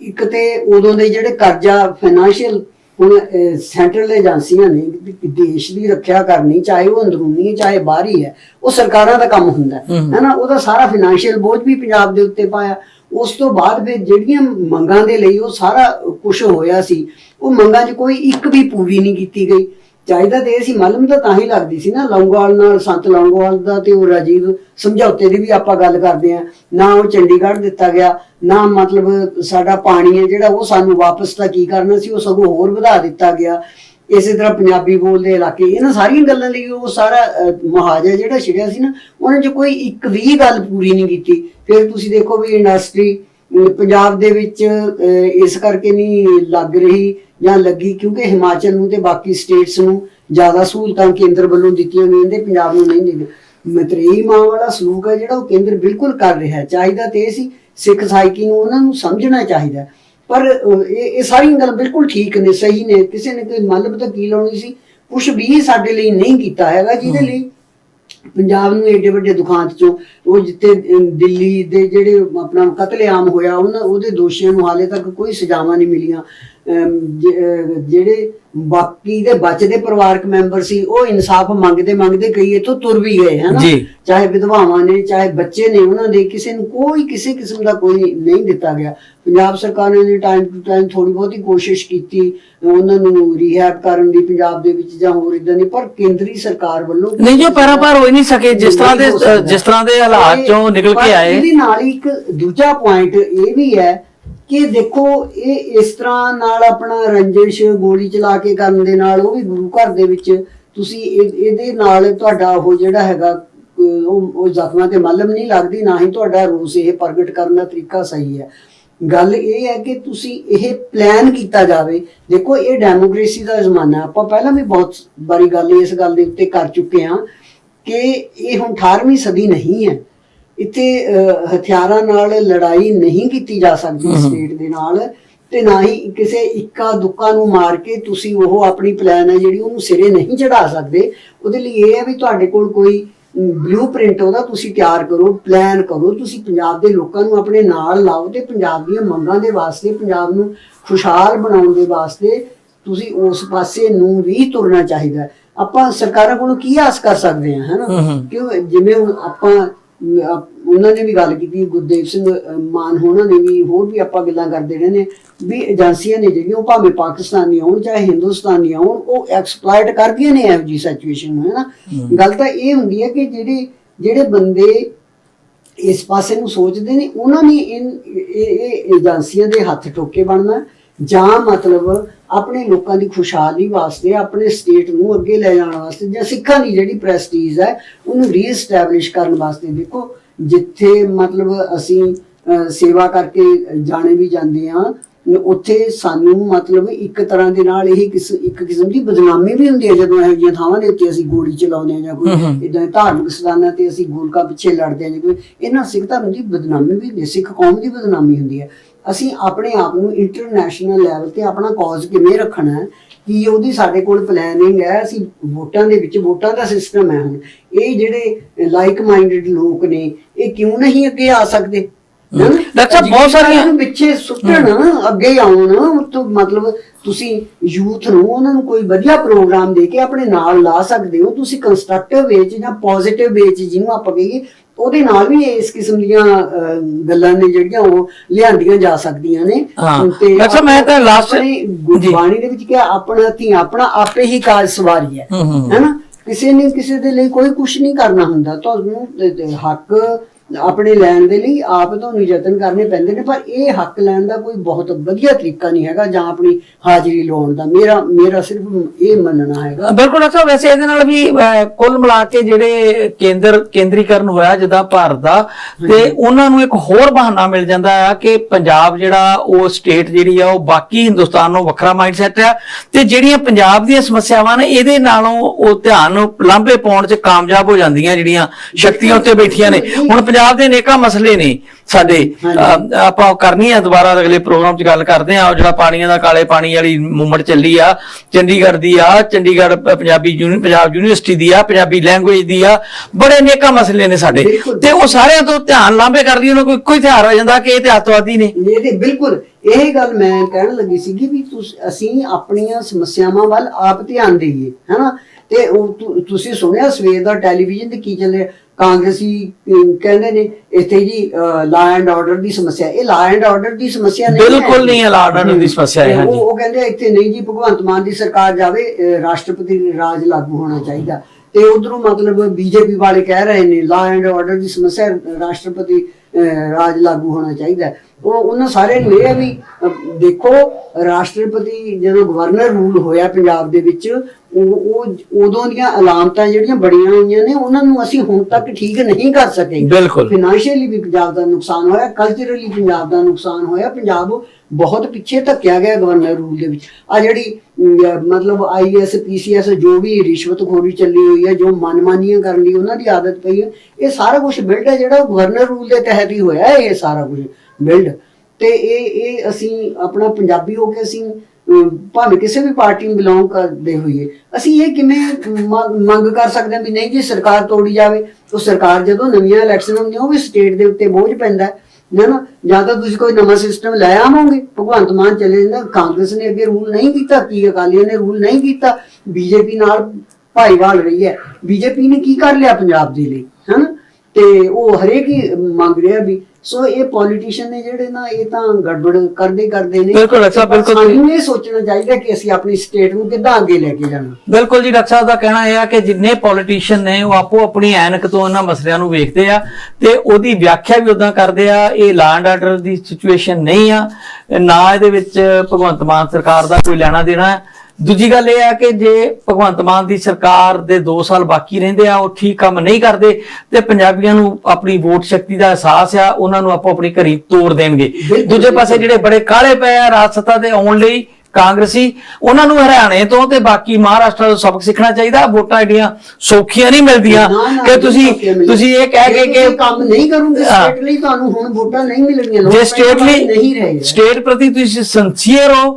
ਇੱਕ ਤੇ ਉਦੋਂ ਦੇ ਜਿਹੜੇ ਕਰਜ਼ਾ ਫਾਈਨੈਂਸ਼ੀਅਲ ਹੁਣ ਸੈਂਟਰਲ ਏਜੰਸੀਆਂ ਨੇ ਦੇਸ਼ ਦੀ ਰੱਖਿਆ ਕਰਨੀ ਚਾਹੇ ਉਹ ਅੰਦਰੂਨੀ ਹੈ ਚਾਹੇ ਬਾਹਰੀ ਹੈ ਉਹ ਸਰਕਾਰਾਂ ਦਾ ਕੰਮ ਹੁੰਦਾ ਹੈ। ਹੈਨਾ ਉਹਦਾ ਸਾਰਾ ਫਾਈਨੈਂਸ਼ੀਅਲ ਬੋਝ ਵੀ ਪੰਜਾਬ ਦੇ ਉੱਤੇ ਪਾਇਆ। ਉਸ ਤੋਂ ਬਾਅਦ ਫਿਰ ਜਿਹੜੀਆਂ ਮੰਗਾਂ ਦੇ ਲਈ ਉਹ ਸਾਰਾ ਕੁਝ ਹੋਇਆ ਸੀ ਉਹ ਮੰਗਾਂ 'ਚ ਕੋਈ ਇੱਕ ਵੀ ਪੂਰੀ ਨਹੀਂ ਕੀਤੀ ਗਈ। ਚਾਹੀਦਾ ਤੇ ਇਹ ਸੀ ਮਲਮ ਤਾਂ ਤਾਂ ਹੀ ਲੱਗਦੀ ਸੀ ਨਾ ਲੌਂਗੋਵਾਲ ਨਾਲ ਸੰਤ ਲੌਂਗੋਵਾਲ ਦਾ ਤੇ ਉਹ ਰਾਜੀਵ ਸਮਝੌਤੇ ਦੀ ਵੀ ਆਪਾਂ ਗੱਲ ਕਰਦੇ ਆ ਨਾ ਉਹ ਚੰਡੀਗੜ੍ਹ ਦਿੱਤਾ ਗਿਆ ਨਾ ਮਤਲਬ ਸਾਡਾ ਪਾਣੀ ਹੈ ਜਿਹੜਾ ਉਹ ਸਾਨੂੰ ਵਾਪਸ ਤਾਂ ਕੀ ਕਰਨਾ ਸੀ ਉਹ ਸਗੋਂ ਹੋਰ ਵਧਾ ਦਿੱਤਾ ਗਿਆ। ਇਸੇ ਤਰ੍ਹਾਂ ਪੰਜਾਬੀ ਬੋਲਦੇ ਇਲਾਕੇ ਇਹਨਾਂ ਸਾਰੀਆਂ ਗੱਲਾਂ ਲਈ ਉਹ ਸਾਰਾ ਅਹ, ਮੁਹਾਜਾ ਜਿਹੜਾ ਛਿੜਿਆ ਸੀ ਨਾ ਉਹਨਾਂ 'ਚ ਕੋਈ ਇੱਕ ਵੀ ਗੱਲ ਪੂਰੀ ਨਹੀਂ ਕੀਤੀ। ਫਿਰ ਤੁਸੀਂ ਦੇਖੋ ਵੀ ਇੰਡਸਟਰੀ ਪੰਜਾਬ ਦੇ ਵਿੱਚ ਇਸ ਕਰਕੇ ਨਹੀਂ ਲੱਗ ਰਹੀ। ਜਾਂ ਲੱਗੀ ਕਿਉਂਕਿ ਹਿਮਾਚਲ ਨੂੰ ਤੇ ਬਾਕੀ ਸਟੇਟਸ ਨੂੰ ਜ਼ਿਆਦਾ ਸਹੂਲਤਾਂ ਕੇਂਦਰ ਵੱਲੋਂ ਦਿੱਤੀਆਂ ਗਈਆਂ ਤੇ ਪੰਜਾਬ ਨੂੰ ਨਹੀਂ ਦਿੱਤੀਆਂ। ਮਤਰੇਈ ਮਾਂ ਵਾਲਾ ਸਲੂਕ ਹੈ ਜਿਹੜਾ ਉਹ ਕੇਂਦਰ ਬਿਲਕੁਲ ਕਰ ਰਿਹਾ ਹੈ। ਚਾਹੀਦਾ ਤੇ ਇਹ ਸੀ ਸਿੱਖ ਸਾਈਕੀ ਨੂੰ ਉਹਨਾਂ ਨੂੰ ਸਮਝਣਾ ਚਾਹੀਦਾ। ਪਰ ਇਹ ਇਹ ਸਾਰੀਆਂ ਗੱਲਾਂ ਬਿਲਕੁਲ ਠੀਕ ਨੇ ਸਹੀ ਨੇ ਕਿਸੇ ਨੇ ਕੋਈ ਮਤਲਬ ਤਾਂ ਕੀ ਲਾਉਣੀ ਸੀ ਕੁਝ ਵੀ ਸਾਡੇ ਲਈ ਨਹੀਂ ਕੀਤਾ ਹੈਗਾ ਜਿਹਦੇ ਲਈ ਪੰਜਾਬ ਨੂੰ ਏਡੇ ਵੱਡੇ ਦੁਖਾਂਤ ਚੋਂ ਉਹ ਜਿੱਤੇ ਦਿੱਲੀ ਦੇ ਜਿਹੜੇ ਆਪਣਾ ਕਤਲੇਆਮ ਹੋਇਆ ਉਹਨਾਂ ਉਹਦੇ ਦੋਸ਼ੀਆਂ ਨੂੰ ਹਾਲੇ ਤੱਕ ਕੋਈ ਸਜ਼ਾਵਾਂ ਨਹੀਂ ਮਿਲੀਆਂ। ਜਿਹੜੇ ਬਾਕੀ ਦੇ ਬਚਦੇ ਪਰਿਵਾਰਕ ਮੈਂਬਰ ਸੀ ਉਹ ਇਨਸਾਫ ਮੰਗਦੇ ਮੰਗਦੇ ਕਈ ਇਥੋਂ ਤੁਰ ਵੀ ਗਏ ਹਨਾ। ਚਾਹੇ ਵਿਧਵਾਵਾਂ ਨੇ ਚਾਹੇ ਬੱਚੇ ਨੇ ਉਹਨਾਂ ਦੇ ਕਿਸੇ ਨੂੰ ਕੋਈ ਕਿਸੇ ਕਿਸਮ ਦਾ ਕੋਈ ਨਹੀਂ ਦਿੱਤਾ ਗਿਆ ਪੰਜਾਬ ਸਰਕਾਰ ਨੇ ਟਾਈਮ ਟੂ ਟਾਈਮ ਥੋੜੀ ਬਹੁਤੀ ਕੋਸ਼ਿਸ਼ ਕੀਤੀ ਉਹਨਾਂ ਨੂੰ ਰੀਹੈਬ ਕਰਨ ਦੀ ਪੰਜਾਬ ਦੇ ਵਿੱਚ ਜਾਂ ਹੋਰ ਇਦਾਂ ਦੀ ਪਰ ਕੇਂਦਰੀ ਸਰਕਾਰ ਵੱਲੋਂ ਨਹੀਂ ਜੋ ਪੈਰਾਂ ਪਾਰ ਹੋ ਹੀ ਨਹੀਂ ਸਕੇ ਜਿਸ ਤਰ੍ਹਾਂ ਦੇ ਨਹੀਂ। ਜਿਸ ਤਰ੍ਹਾਂ ਦੇ ਹਾਲਾਤ ਚੋਂ ਨਿਕਲ ਕੇ ਆਏ ਇਹਦੇ ਨਾਲ ਹੀ ਇੱਕ ਦੂਜਾ ਪੁਆਇੰਟ ਇਹ ਵੀ ਹੈ ਕਿ ਦੇਖੋ, ਇਹ ਇਸ ਤਰ੍ਹਾਂ ਨਾਲ ਆਪਣਾ ਰੰਜਿਸ਼ ਗੋਲੀ ਚਲਾ ਕੇ ਕਰਨ ਦੇ ਨਾਲ ਉਹ ਵੀ ਗੁਰੂ ਘਰ ਦੇ ਵਿੱਚ ਤੁਸੀਂ ਇਹਦੇ ਨਾਲ ਤੁਹਾਡਾ ਉਹ ਜਿਹੜਾ ਹੈਗਾ ਉਹ ਉਹ ਜ਼ਖਮਾਂ ਤੇ ਮਲਮ ਨਹੀਂ ਲੱਗਦੀ, ਨਾ ਹੀ ਤੁਹਾਡਾ ਰੋਸ ਇਹ ਪ੍ਰਗਟ ਕਰਨ ਦਾ ਤਰੀਕਾ ਸਹੀ ਹੈ। ਗੱਲ ਇਹ ਹੈ ਕਿ ਤੁਸੀਂ ਇਹ ਪਲਾਨ ਕੀਤਾ ਜਾਵੇ। ਦੇਖੋ, ਇਹ ਡੈਮੋਕ੍ਰੇਸੀ ਦਾ ਜ਼ਮਾਨਾ ਆਪਾਂ ਪਹਿਲਾਂ ਵੀ ਬਹੁਤ ਵਾਰੀ ਗੱਲ ਇਸ ਗੱਲ ਦੇ ਉੱਤੇ ਕਰ ਚੁੱਕੇ ਹਾਂ ਕਿ ਇਹ ਹੁਣ 18ਵੀਂ ਸਦੀ ਨਹੀਂ ਹੈ। ਇੱਥੇ ਹਥਿਆਰਾਂ ਨਾਲ ਲੜਾਈ ਨਹੀਂ ਕੀਤੀ ਜਾ ਸਕਦੀ ਸਟੇਟ ਦੇ ਨਾਲ ਤੇ ਨਾ ਹੀ ਕਿਸੇ ਇੱਕਾ ਦੁੱਕਾ ਨੂੰ ਮਾਰ ਕੇ ਤੁਸੀਂ ਉਹ ਆਪਣੀ ਪਲਾਨ ਹੈ ਜਿਹੜੀ ਉਹਨੂੰ ਸਿਰੇ ਨਹੀਂ ਚੜਾ ਸਕਦੇ ਉਹਦੇ ਲਈ ਇਹ ਹੈ ਵੀ ਤੁਹਾਡੇ ਕੋਲ ਕੋਈ ਬਲੂਪ੍ਰਿੰਟ ਉਹਦਾ ਤੁਸੀਂ ਤਿਆਰ ਕਰੋ ਪਲਾਨ ਕਰੋ ਤੁਸੀਂ ਪੰਜਾਬ ਦੇ ਲੋਕਾਂ ਨੂੰ ਆਪਣੇ ਨਾਲ ਲਾਓ ਤੇ ਪੰਜਾਬ ਦੀਆਂ ਮੰਗਾਂ ਦੇ ਵਾਸਤੇ ਪੰਜਾਬ ਨੂੰ ਖੁਸ਼ਹਾਲ ਬਣਾਉਣ ਦੇ ਵਾਸਤੇ ਤੁਸੀਂ ਉਸ ਪਾਸੇ ਨੂੰ ਵੀ ਤੁਰਨਾ ਚਾਹੀਦਾ। ਆਪਾਂ ਸਰਕਾਰਾਂ ਕੋਲੋਂ ਕੀ ਆਸ ਕਰ ਸਕਦੇ ਹਾਂ ਹੈਨਾ। ਕਿਉਂ ਜਿਵੇਂ ਆਪ- ਉਹਨਾਂ ਨੇ ਵੀ ਗੱਲ ਕੀਤੀ ਗੁਰਦੇਵ ਸਿੰਘ ਮਾਨ ਹੋਣਾ ਨੇ ਵੀ ਹੋਰ ਵੀ ਆਪਾਂ ਗੱਲਾਂ ਕਰਦੇ ਰਹੇ ਨੇ ਵੀ ਏਜੰਸੀਆਂ ਨੇ ਜਿਹੜੀਆਂ ਉਹ ਭਾਵੇਂ ਪਾਕਿਸਤਾਨੀ ਹੋਣ ਚਾਹੇ ਹਿੰਦੁਸਤਾਨੀ ਹੋਣ ਉਹ ਐਕਸਪਲੋਇਟ ਕਰਦੀਆਂ ਨੇ ਇਹੋ ਜੀ ਸਿਚੁਏਸ਼ਨ ਨੂੰ ਹੈ। ਨਾ ਗੱਲ ਤਾਂ ਇਹ ਹੁੰਦੀ ਹੈ ਕਿ ਜਿਹੜੇ ਜਿਹੜੇ ਬੰਦੇ ਇਸ ਪਾਸੇ ਨੂੰ ਸੋਚਦੇ ਨੇ ਉਹਨਾਂ ਨੇ ਇਹ ਏਜੰਸੀਆਂ ਦੇ ਹੱਥ ਟੋਕੇ ਬਣਨਾ ਜਾਂ ਮਤਲਬ ਆਪਣੇ ਲੋਕਾਂ ਦੀ ਖੁਸ਼ਹਾਲੀ ਵਾਸਤੇ ਆਪਣੇ ਸਟੇਟ ਨੂੰ ਅੱਗੇ ਲੈ ਜਾਣ ਵਾਸਤੇ ਜਾਂ ਸਿੱਖਾਂ ਦੀ ਜਿਹੜੀ ਪ੍ਰੈਸਟੀਜ ਹੈ ਉਹਨੂੰ ਰੀਸਟੈਬਲਿਸ਼ ਕਰਨ ਵਾਸਤੇ ਦੇਖੋ ਜਿੱਥੇ ਮਤਲਬ ਅਸੀਂ ਸੇਵਾ ਕਰਕੇ ਜਾਣੇ ਵੀ ਜਾਂਦੇ ਆ ਉੱਥੇ ਸਾਨੂੰ ਮਤਲਬ ਇੱਕ ਤਰ੍ਹਾਂ ਦੇ ਨਾਲ ਇਹ ਕਿਸ ਇੱਕ ਕਿਸਮ ਦੀ ਬਦਨਾਮੀ ਵੀ ਹੁੰਦੀ ਹੈ ਜਦੋਂ ਇਹੋ ਜਿਹੀਆਂ ਥਾਵਾਂ ਦੇ ਉੱਤੇ ਅਸੀਂ ਗੋਲੀ ਚਲਾਉਂਦੇ ਹਾਂ ਜਾਂ ਕੋਈ ਇਦਾਂ ਦੇ ਧਾਰਮਿਕ ਸਥਾਨਾਂ ਤੇ ਅਸੀਂ ਗੋਲਕਾ ਪਿੱਛੇ ਲੜਦੇ ਜਾਂ ਕੋਈ ਇਹਨਾਂ ਸਿੱਖ ਧਰਮ ਦੀ ਬਦਨਾਮੀ ਵੀ ਹੁੰਦੀ ਸਿੱਖ ਕੌਮ ਦੀ ਬਦਨਾਮੀ ਹੁੰਦੀ ਹੈ। ਅਸੀਂ ਆਪਣੇ ਆਪ ਨੂੰ ਇੰਟਰਨੈਸ਼ਨਲ ਲੈਵਲ ਤੇ ਆਪਣਾ ਕਾਜ਼ ਕਿਵੇਂ ਰੱਖਣਾ ਹੈ ਕਿ ਉਹਦੀ ਸਾਡੇ ਕੋਲ ਪਲੈਨਿੰਗ ਹੈ ਅਸੀਂ ਵੋਟਾਂ ਦੇ ਵਿੱਚ ਵੋਟਾਂ ਦਾ ਸਿਸਟਮ ਹੈ ਹੁਣ। ਇਹ ਜਿਹੜੇ ਲਾਈਕ ਮਾਈਂਡਡ ਲੋਕ ਨੇ ਇਹ ਕਿਉਂ ਨਹੀਂ ਅੱਗੇ ਆ ਸਕਦੇ? ਡਾਕਟਰ ਬਹੁਤ ਸਾਰੀਆਂ- ਪਿੱਛੇ ਸੁੱਟਣ ਅੱਗੇ ਆਉਣ ਤੋਂ ਮਤਲਬ ਤੁਸੀਂ ਯੂਥ ਨੂੰ ਉਹਨਾਂ ਨੂੰ ਕੋਈ ਵਧੀਆ ਪ੍ਰੋਗਰਾਮ ਦੇ ਕੇ ਆਪਣੇ ਨਾਲ ਲਾ ਸਕਦੇ ਹੋ ਤੁਸੀਂ ਕੰਸਟਰਕਟਿਵ ਵੇ ਚ ਜਾਂ ਪੋਜ਼ਿਟਿਵ ਵੇ ਚ ਜਿਹਨੂੰ ਆਪਾਂ ਕਹੀਏ ਉਹਦੇ ਨਾਲ ਵੀ ਇਸ ਕਿਸਮ ਦੀਆਂ ਅਹ, ਗੱਲਾਂ ਨੇ ਜਿਹੜੀਆਂ ਉਹ ਲਿਆਂਦੀਆਂ ਜਾ ਸਕਦੀਆਂ ਨੇ ਹਾਂ। ਡਾਕਟਰ ਸਾਹਿਬ, ਮੈਂ ਤਾਂ last- ਆਪਣੀ ਗੁਰਬਾਣੀ ਦੇ ਵਿੱਚ ਕਿਹਾ ਆਪਣਾ ਧੀ ਆਪਣਾ ਆਪੇ ਹੀ ਕਾਜ ਸਵਾਰੀ ਹੈ ਹੂੰ, ਹੂੰ। ਹੈਨਾ ਕਿਸੇ ਨੇ ਕਿਸੇ ਦੇ ਲਈ ਕੋਈ ਕੁਝ ਨਹੀਂ ਕਰਨਾ ਹੁੰਦਾ ਤੁਹਾਨੂੰ ਤੇ- ਤੇ ਹੱਕ ਆਪਣੇ ਲੈਣ ਦੇ ਲਈ ਆਪ ਤੁਹਾਨੂੰ ਯਤਨ ਕਰਨੇ ਪੈਂਦੇ ਨੇ ਪਰ ਇਹ ਹੱਕ ਲੈਣ ਦਾ ਕੋਈ ਬਹੁਤ ਵਧੀਆ ਤਰੀਕਾ ਨਹੀਂ ਹੈਗਾ ਜਾਂ ਆਪਣੀ ਹਾਜ਼ਰੀ ਲਾਉਣ ਦਾ। ਮੇਰਾ ਮੇਰਾ ਸਿਰਫ ਇਹ ਮੰਨਣਾ ਹੈਗਾ। ਬਿਲਕੁਲ ਡਾਕਟਰ ਸਾਹਿਬ ਵੈਸੇ ਇਹਦੇ ਨਾਲ ਵੀ ਕੁੱਲ ਮਿਲਾ ਕੇ ਜਿਹੜੇ ਕੇਂਦਰ ਕੇਂਦਰੀਕਰਨ ਹੋਇਆ ਜਿੱਦਾਂ ਭਾਰਤ ਦਾ ਤੇ ਉਹਨਾਂ ਨੂੰ ਇੱਕ ਹੋਰ ਬਹਾਨਾ ਮਿਲ ਜਾਂਦਾ ਆ ਕਿ ਪੰਜਾਬ ਜਿਹੜਾ ਉਹ ਸਟੇਟ ਜਿਹੜੀ ਆ ਉਹ ਬਾਕੀ ਹਿੰਦੁਸਤਾਨ ਨੂੰ ਵੱਖਰਾ ਮਾਈਂਡਸੈਟ ਆ ਤੇ ਜਿਹੜੀਆਂ ਪੰਜਾਬ ਦੀਆਂ ਸਮੱਸਿਆਵਾਂ ਨੇ ਇਹਦੇ ਨਾਲੋਂ ਉਹ ਧਿਆਨ ਨੂੰ ਲਾਂਭੇ ਪਾਉਣ 'ਚ ਕਾਮਯਾਬ ਹੋ ਜਾਂਦੀਆਂ ਜਿਹੜੀਆਂ ਸ਼ਕਤੀਆਂ ਉੱਤੇ ਬੈਠੀਆਂ ਨੇ। ਹੁਣ ਪੰਜਾਬ ਦੇ ਨੇਕਾ ਮਸਲੇ ਨੇ ਸਾਡੇ। ਆਪਾਂ ਕਰਨੀ ਆ ਦੁਬਾਰਾ ਅਗਲੇ ਪ੍ਰੋਗਰਾਮ 'ਚ ਗੱਲ ਕਰਦੇ ਆ। ਜਿਹੜਾ ਪਾਣੀਆਂ ਦਾ ਕਾਲੇ ਪਾਣੀ ਵਾਲੀ ਮੂਵਮੈਂਟ ਚੱਲੀ ਆ ਚੰਡੀਗੜ੍ਹ ਦੀ ਆ ਚੰਡੀਗੜ੍ਹ ਪੰਜਾਬੀ ਯੂਨੀ ਪੰਜਾਬ ਯੂਨੀਵਰਸਿਟੀ ਦੀ ਆ ਪੰਜਾਬੀ ਲੈਂਗੁਏਜ ਦੀ ਆ ਬੜੇ ਨੇਕਾ ਮਸਲੇ ਨੇ ਸਾਡੇ। ਤੇ ਉਹ ਸਾਰਿਆਂ ਤੋਂ ਧਿਆਨ ਲਾਂਭੇ ਕਰਦੀ ਉਹਨਾਂ ਕੋਈ ਇੱਕੋ ਹੀ ਹਥਿਆਰ ਹੋ ਜਾਂਦਾ ਕਿ ਇਹ ਤੇ ਅੱਤਵਾਦੀ ਨੇ। ਇਹ ਤੇ ਬਿਲਕੁਲ। ਇਹ ਗੱਲ ਮੈਂ ਕਹਿਣ ਲੱਗੀ ਸੀਗੀ ਵੀ ਤੁਸ- ਅਸੀਂ ਆਪਣੀਆਂ ਸਮੱਸਿਆਵਾਂ ਵੱਲ ਆਪ ਧਿਆਨ ਦੇਈਏ ਹੈਨਾ? ਤੁ- ਤੁਸੀਂ ਸੁਣਿਆ ਸਵੇਰ ਦਾ ਟੈਲੀਵਿਜ਼ਨ ਤੇ ਕੀ ਚੱਲ ਰਿਹਾ? ਕਾਂਗਰਸੀ ਕਹਿੰਦੇ ਨੇ ਇੱਥੇ ਜੀ ਲਾ ਐਂਡ ਆਰਡਰ ਦੀ ਸਮੱਸਿਆ। ਇਹ ਲਾ ਐਂਡ ਆਰਡਰ ਦੀ ਸਮੱਸਿਆ ਨਹੀਂ ਬਿਲਕੁਲ ਨਹੀਂ ਹੈ and order ਦੀ ਸਮੱਸਿਆ ਹੈ, ਹਾਂਜੀ। ਉਹ ਕਹਿੰਦੇ ਇੱਥੇ ਨਹੀਂ ਜੀ ਭਗਵੰਤ ਮਾਨ ਦੀ ਸਰਕਾਰ ਜਾਵੇ ਰਾਸ਼ਟਰਪਤੀ ਰਾਜ ਲਾਗੂ ਹੋਣਾ ਚਾਹੀਦਾ। ਤੇ ਉਧਰੋਂ ਮਤਲਬ ਬੀਜੇਪੀ ਵਾਲੇ ਕਹਿ ਰਹੇ ਨੇ ਲਾ ਐਂਡ ਆਰਡਰ ਦੀ ਸਮੱਸਿਆ ਰਾਸ਼ਟਰਪਤੀ ਰਾਜ ਲਾਗੂ ਹੋਣਾ ਚਾਹੀਦਾ। ਉਹ ਉਹਨਾਂ ਸਾਰਿਆਂ ਨੂੰ ਇਹ ਵੀ ਦੇਖੋ ਰਾਸ਼ਟਰਪਤੀ ਜਦੋਂ ਗਵਰਨਰ ਰੂਲ ਹੋਇਆ ਪੰਜਾਬ ਦੇ ਵਿੱਚ ਉਹ ਉਹ ਉਦੋਂ ਦੀਆਂ ਅਲਾਮਤਾਂ ਜਿਹੜੀਆਂ ਬੜੀਆਂ ਹੋਈਆਂ ਨੇ ਉਹਨਾਂ ਨੂੰ ਅਸੀਂ ਹੁਣ ਤੱਕ ਠੀਕ ਨਹੀਂ ਕਰ ਸਕੇ। ਬਿਲਕੁਲ। ਫਾਈਨੈਂਸ਼ੀਅਲੀ ਵੀ ਪੰਜਾਬ ਦਾ ਨੁਕਸਾਨ ਹੋਇਆ ਕਲਚਰਲੀ ਪੰਜਾਬ ਦਾ ਨੁਕਸਾਨ ਹੋਇਆ। ਪੰਜਾਬ ਬਹੁਤ ਪਿੱਛੇ ਧੱਕਿਆ ਗਿਆ ਗਵਰਨਰ ਰੂਲ ਦੇ ਵਿੱਚ। ਆ ਜਿਹੜੀ ਮਤਲਬ ਆਈਐਸ ਪੀਸੀਐਸ ਜੋ ਵੀ ਰਿਸ਼ਵਤਖੋਰੀ ਚੱਲੀ ਹੋਈ ਹੈ ਜੋ ਮਨਮਾਨੀਆਂ ਕਰਨ ਦੀ ਉਹਨਾਂ ਦੀ ਆਦਤ ਪਈ ਹੈ ਇਹ ਸਾਰਾ ਕੁਝ ਬਿਲਡ ਹੈ ਜਿਹੜਾ ਗਵਰਨਰ ਰੂਲ ਦੇ ਤਹਿਤ ਹੀ ਹੋਇਆ ਹੈ ਇਹ ਸਾਰਾ ਕੁਝ ਬਿਲਡ ਤੇ ਇਹ ਇਹ ਅਸੀਂ ਆਪਣਾ ਪੰਜਾਬੀ ਹੋ ਕੇ ਅਸੀਂ ਭਾਵੇਂ ਕਿਸੇ ਵੀ ਪਾਰਟੀ ਨੂੰ ਬਿਲੋਂਗ ਕਰਦੇ ਹੋਈਏ, ਅਸੀਂ ਇਹ ਕਿਵੇਂ ਮੰਗ ਕਰ ਸਕਦੇ ਹਾਂ ਵੀ ਨਹੀਂ ਜੇ ਸਰਕਾਰ ਤੋੜੀ ਜਾਵੇ, ਉਹ ਸਰਕਾਰ ਜਦੋਂ ਨਵੀਆਂ ਇਲੈਕਸ਼ਨ ਹੁੰਦੀਆਂ, ਉਹ ਵੀ ਸਟੇਟ ਦੇ ਉੱਤੇ ਬੋਝ ਪੈਂਦਾ ਹੈ। ਨਾ ਨਾ, ਜਾਂ ਤਾਂ ਤੁਸੀਂ ਕੋਈ ਨਵਾਂ ਸਿਸਟਮ ਲੈ ਆਵੋਗੇ, ਭਗਵੰਤ ਮਾਨ ਚਲੇ ਜਾਂਦਾ, ਕਾਂਗਰਸ ਨੇ ਅੱਗੇ ਰੂਲ ਨਹੀਂ ਕੀਤਾ, ਕੀ ਅਕਾਲੀਆਂ ਨੇ ਰੂਲ ਨਹੀਂ ਕੀਤਾ, ਬੀਜੇਪੀ ਨਾਲ ਭਾਈਵਾਲ ਰਹੀ ਹੈ। ਬੀਜੇਪੀ ਨੇ ਕੀ ਕਰ ਲਿਆ ਪੰਜਾਬ ਦੇ ਲਈ, ਹਨਾ? ਤੇ ਉਹ ਹਰੇਕ ਹੀ ਮੰਗ ਰਿਹਾ ਵੀ ਸੋ ਇਹ ਪੋਲੀਟੀਸ਼ੀਅਨ ਨੇ ਜਿਹੜੇ ਨਾ ਇਹ ਤਾਂ ਗੜਬੜ ਕਰਦੇ ਕਰਦੇ ਨੇ। ਬਿਲਕੁਲ, ਅੱਛਾ, ਬਿਲਕੁਲ। ਸਾਨੂੰ ਇਹ ਸੋਚਣਾ ਚਾਹੀਦਾ ਕਿ ਅਸੀਂ ਆਪਣੀ ਸਟੇਟ ਨੂੰ ਕਿੱਦਾਂ ਅੱਗੇ ਲੈ ਕੇ ਜਾਣਾ। ਬਿਲਕੁਲ ਜੀ ਡਾਕਟਰ ਸਾਹਿਬ ਦਾ ਕਹਿਣਾ ਇਹ ਆ ਕਿ ਜਿੰਨੇ ਪੋਲੀਟੀਸ਼ੀਅਨ ਨੇ ਉਹ ਆਪੋ ਆਪਣੀ ਐਨਕ ਤੋਂ ਇਹਨਾਂ ਮਸਲਿਆਂ ਨੂੰ ਵੇਖਦੇ ਆ ਤੇ ਉਹਦੀ ਵਿਆਖਿਆ ਵੀ ਉਦਾਂ ਕਰਦੇ ਆ। ਇਹ law and order the situation ਨਹੀਂ ਆ। ਨਾ ਇਹਦੇ ਵਿੱਚ ਭਗਵੰਤ ਮਾਨ ਸਰਕਾਰ ਦਾ ਕੋਈ ਲੈਣਾ ਦੇਣਾ। ਹੈ ਦੂਜੀ ਗੱਲ ਇਹ ਆ ਕਿ ਜੇ ਭਗਵੰਤ ਮਾਨ ਦੀ ਸਰਕਾਰ ਦੇ 2 ਸਾਲ ਬਾਕੀ ਰਹਿੰਦੇ ਆ ਉਹ ਠੀਕ ਕੰਮ ਨਹੀਂ ਕਰਦੇ ਤੇ ਪੰਜਾਬੀਆਂ ਨੂੰ ਆਪਣੀ ਵੋਟ ਸ਼ਕਤੀ ਦਾ ਅਹਿਸਾਸ ਆ ਉਹਨਾਂ ਨੂੰ ਆਪੋ ਆਪਣੀ ਘਰੀ ਤੋੜ ਦੇਣਗੇ ਦੂਜੇ ਪਾਸੇ। ਜਿਹੜੇ ਬੜੇ ਕਾਲੇ ਪਏ ਆ ਰਾਜ ਸੱਤਾ ਤੇ ਆਉਣ ਲਈ ਕਾਂਗਰਸੀ ਉਹਨਾਂ ਨੂੰ ਹਰਿਆਣੇ ਤੋਂ ਤੇ ਬਾਕੀ ਮਹਾਰਾਸ਼ਟਰ ਤੋਂ ਸਬਕ ਸਿੱਖਣਾ ਚਾਹੀਦਾ ਵੋਟਾਂ ਏਡੀਆਂ ਸੌਖੀਆਂ ਨਹੀਂ ਮਿਲਦੀਆਂ ਕਿ ਤੁਸੀਂ। ਤੁਸੀਂ ਇਹ ਕਹਿ ਕੇ ਕਿ ਕੰਮ ਨਹੀਂ ਕਰੋਗੇ। ਸਟੇਟ ਲਈ ਤੁਹਾਨੂੰ ਹੁਣ ਵੋਟਾਂ ਨਹੀਂ ਮਿਲਣਗੀਆਂ ਜੇ ਸਟੇਟ ਲਈ ਨਹੀਂ ਰਹੇ ਸਟੇਟ ਪ੍ਰਤੀ ਤੁਸੀਂ ਸੰਸੀਅਰ ਹੋ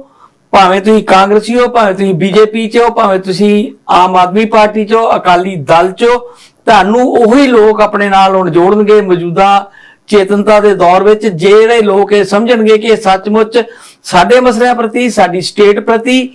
ਭਾਵੇਂ ਤੁਸੀਂ ਕਾਂਗਰਸੀ ਹੋ ਭਾਵੇਂ ਤੁਸੀਂ ਬੀਜੇਪੀ ਚ ਹੋ, ਭਾਵੇਂ ਤੁਸੀਂ ਆਮ ਆਦਮੀ ਪਾਰਟੀ ਚ ਹੋ, ਅਕਾਲੀ ਦਲ ਚ ਹੋ, ਤੁਹਾਨੂੰ ਉਹੀ ਲੋਕ ਆਪਣੇ ਨਾਲ ਹੁਣ ਜੋੜਨਗੇ ਮੌਜੂਦਾ ਚੇਤਨਤਾ ਦੇ ਦੌਰ ਵਿੱਚ। ਜਿਹੜੇ ਲੋਕ ਇਹ ਸਮਝਣਗੇ ਕਿ ਇਹ ਸੱਚਮੁੱਚ ਸਾਡੇ ਮਸਲਿਆਂ ਪ੍ਰਤੀ, ਸਾਡੀ ਸਟੇਟ ਪ੍ਰਤੀ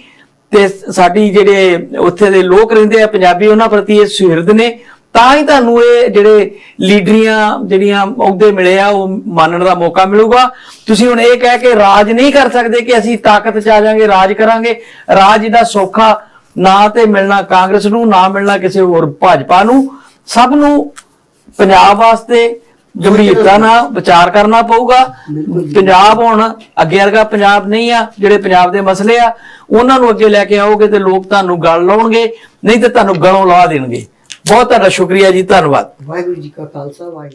ਤੇ ਸਾਡੀ ਜਿਹੜੇ ਉੱਥੇ ਦੇ ਲੋਕ ਰਹਿੰਦੇ ਆ, ਪੰਜਾਬੀ ਉਹਨਾਂ ਪ੍ਰਤੀ ਇਹ ਸੁਹਿਰਦ ਨੇ। ਤਾਂ ਹੀ ਤੁਹਾਨੂੰ ਇਹ ਜਿਹੜੇ ਲੀਡਰੀਆਂ ਜਿਹੜੀਆਂ ਅਹੁਦੇ ਮਿਲੇ ਆ ਉਹ ਮੰਨਣ ਦਾ ਮੌਕਾ ਮਿਲੂਗਾ। ਤੁਸੀਂ ਹੁਣ ਇਹ ਕਹਿ ਕੇ ਰਾਜ ਨਹੀਂ ਕਰ ਸਕਦੇ ਕਿ ਅਸੀਂ ਤਾਕਤ ਚ ਆ ਜਾਾਂਗੇ ਰਾਜ ਕਰਾਂਗੇ। ਰਾਜ ਇਹਦਾ ਸੌਖਾ ਨਾ ਤੇ ਮਿਲਣਾ ਕਾਂਗਰਸ ਨੂੰ ਨਾ ਮਿਲਣਾ ਕਿਸੇ ਹੋਰ ਭਾਜਪਾ ਨੂੰ। ਸਭ ਨੂੰ ਪੰਜਾਬ ਵਾਸਤੇ ਗੰਭੀਰਤਾ ਨਾਲ ਵਿਚਾਰ ਕਰਨਾ ਪਊਗਾ। ਪੰਜਾਬ ਹੁਣ ਅੱਗੇ ਵਰਗਾ ਪੰਜਾਬ ਨਹੀਂ ਆ ਜਿਹੜੇ ਪੰਜਾਬ ਦੇ ਮਸਲੇ ਆ ਉਹਨਾਂ ਨੂੰ ਅੱਗੇ ਲੈ ਕੇ ਆਓਗੇ ਤੇ ਲੋਕ ਤੁਹਾਨੂੰ ਗੱਲ ਲਾਉਣਗੇ ਨਹੀਂ ਤੇ ਤੁਹਾਨੂੰ ਗਲੋਂ ਲਾ ਦੇਣਗੇ। ਬਹੁਤ ਤੁਹਾਡਾ ਸ਼ੁਕਰੀਆ ਜੀ ਧੰਨਵਾਦ। ਵਾਹਿਗੁਰੂ ਜੀ ਕਾ ਖਾਲਸਾ ਵਾਹਿਗੁਰੂ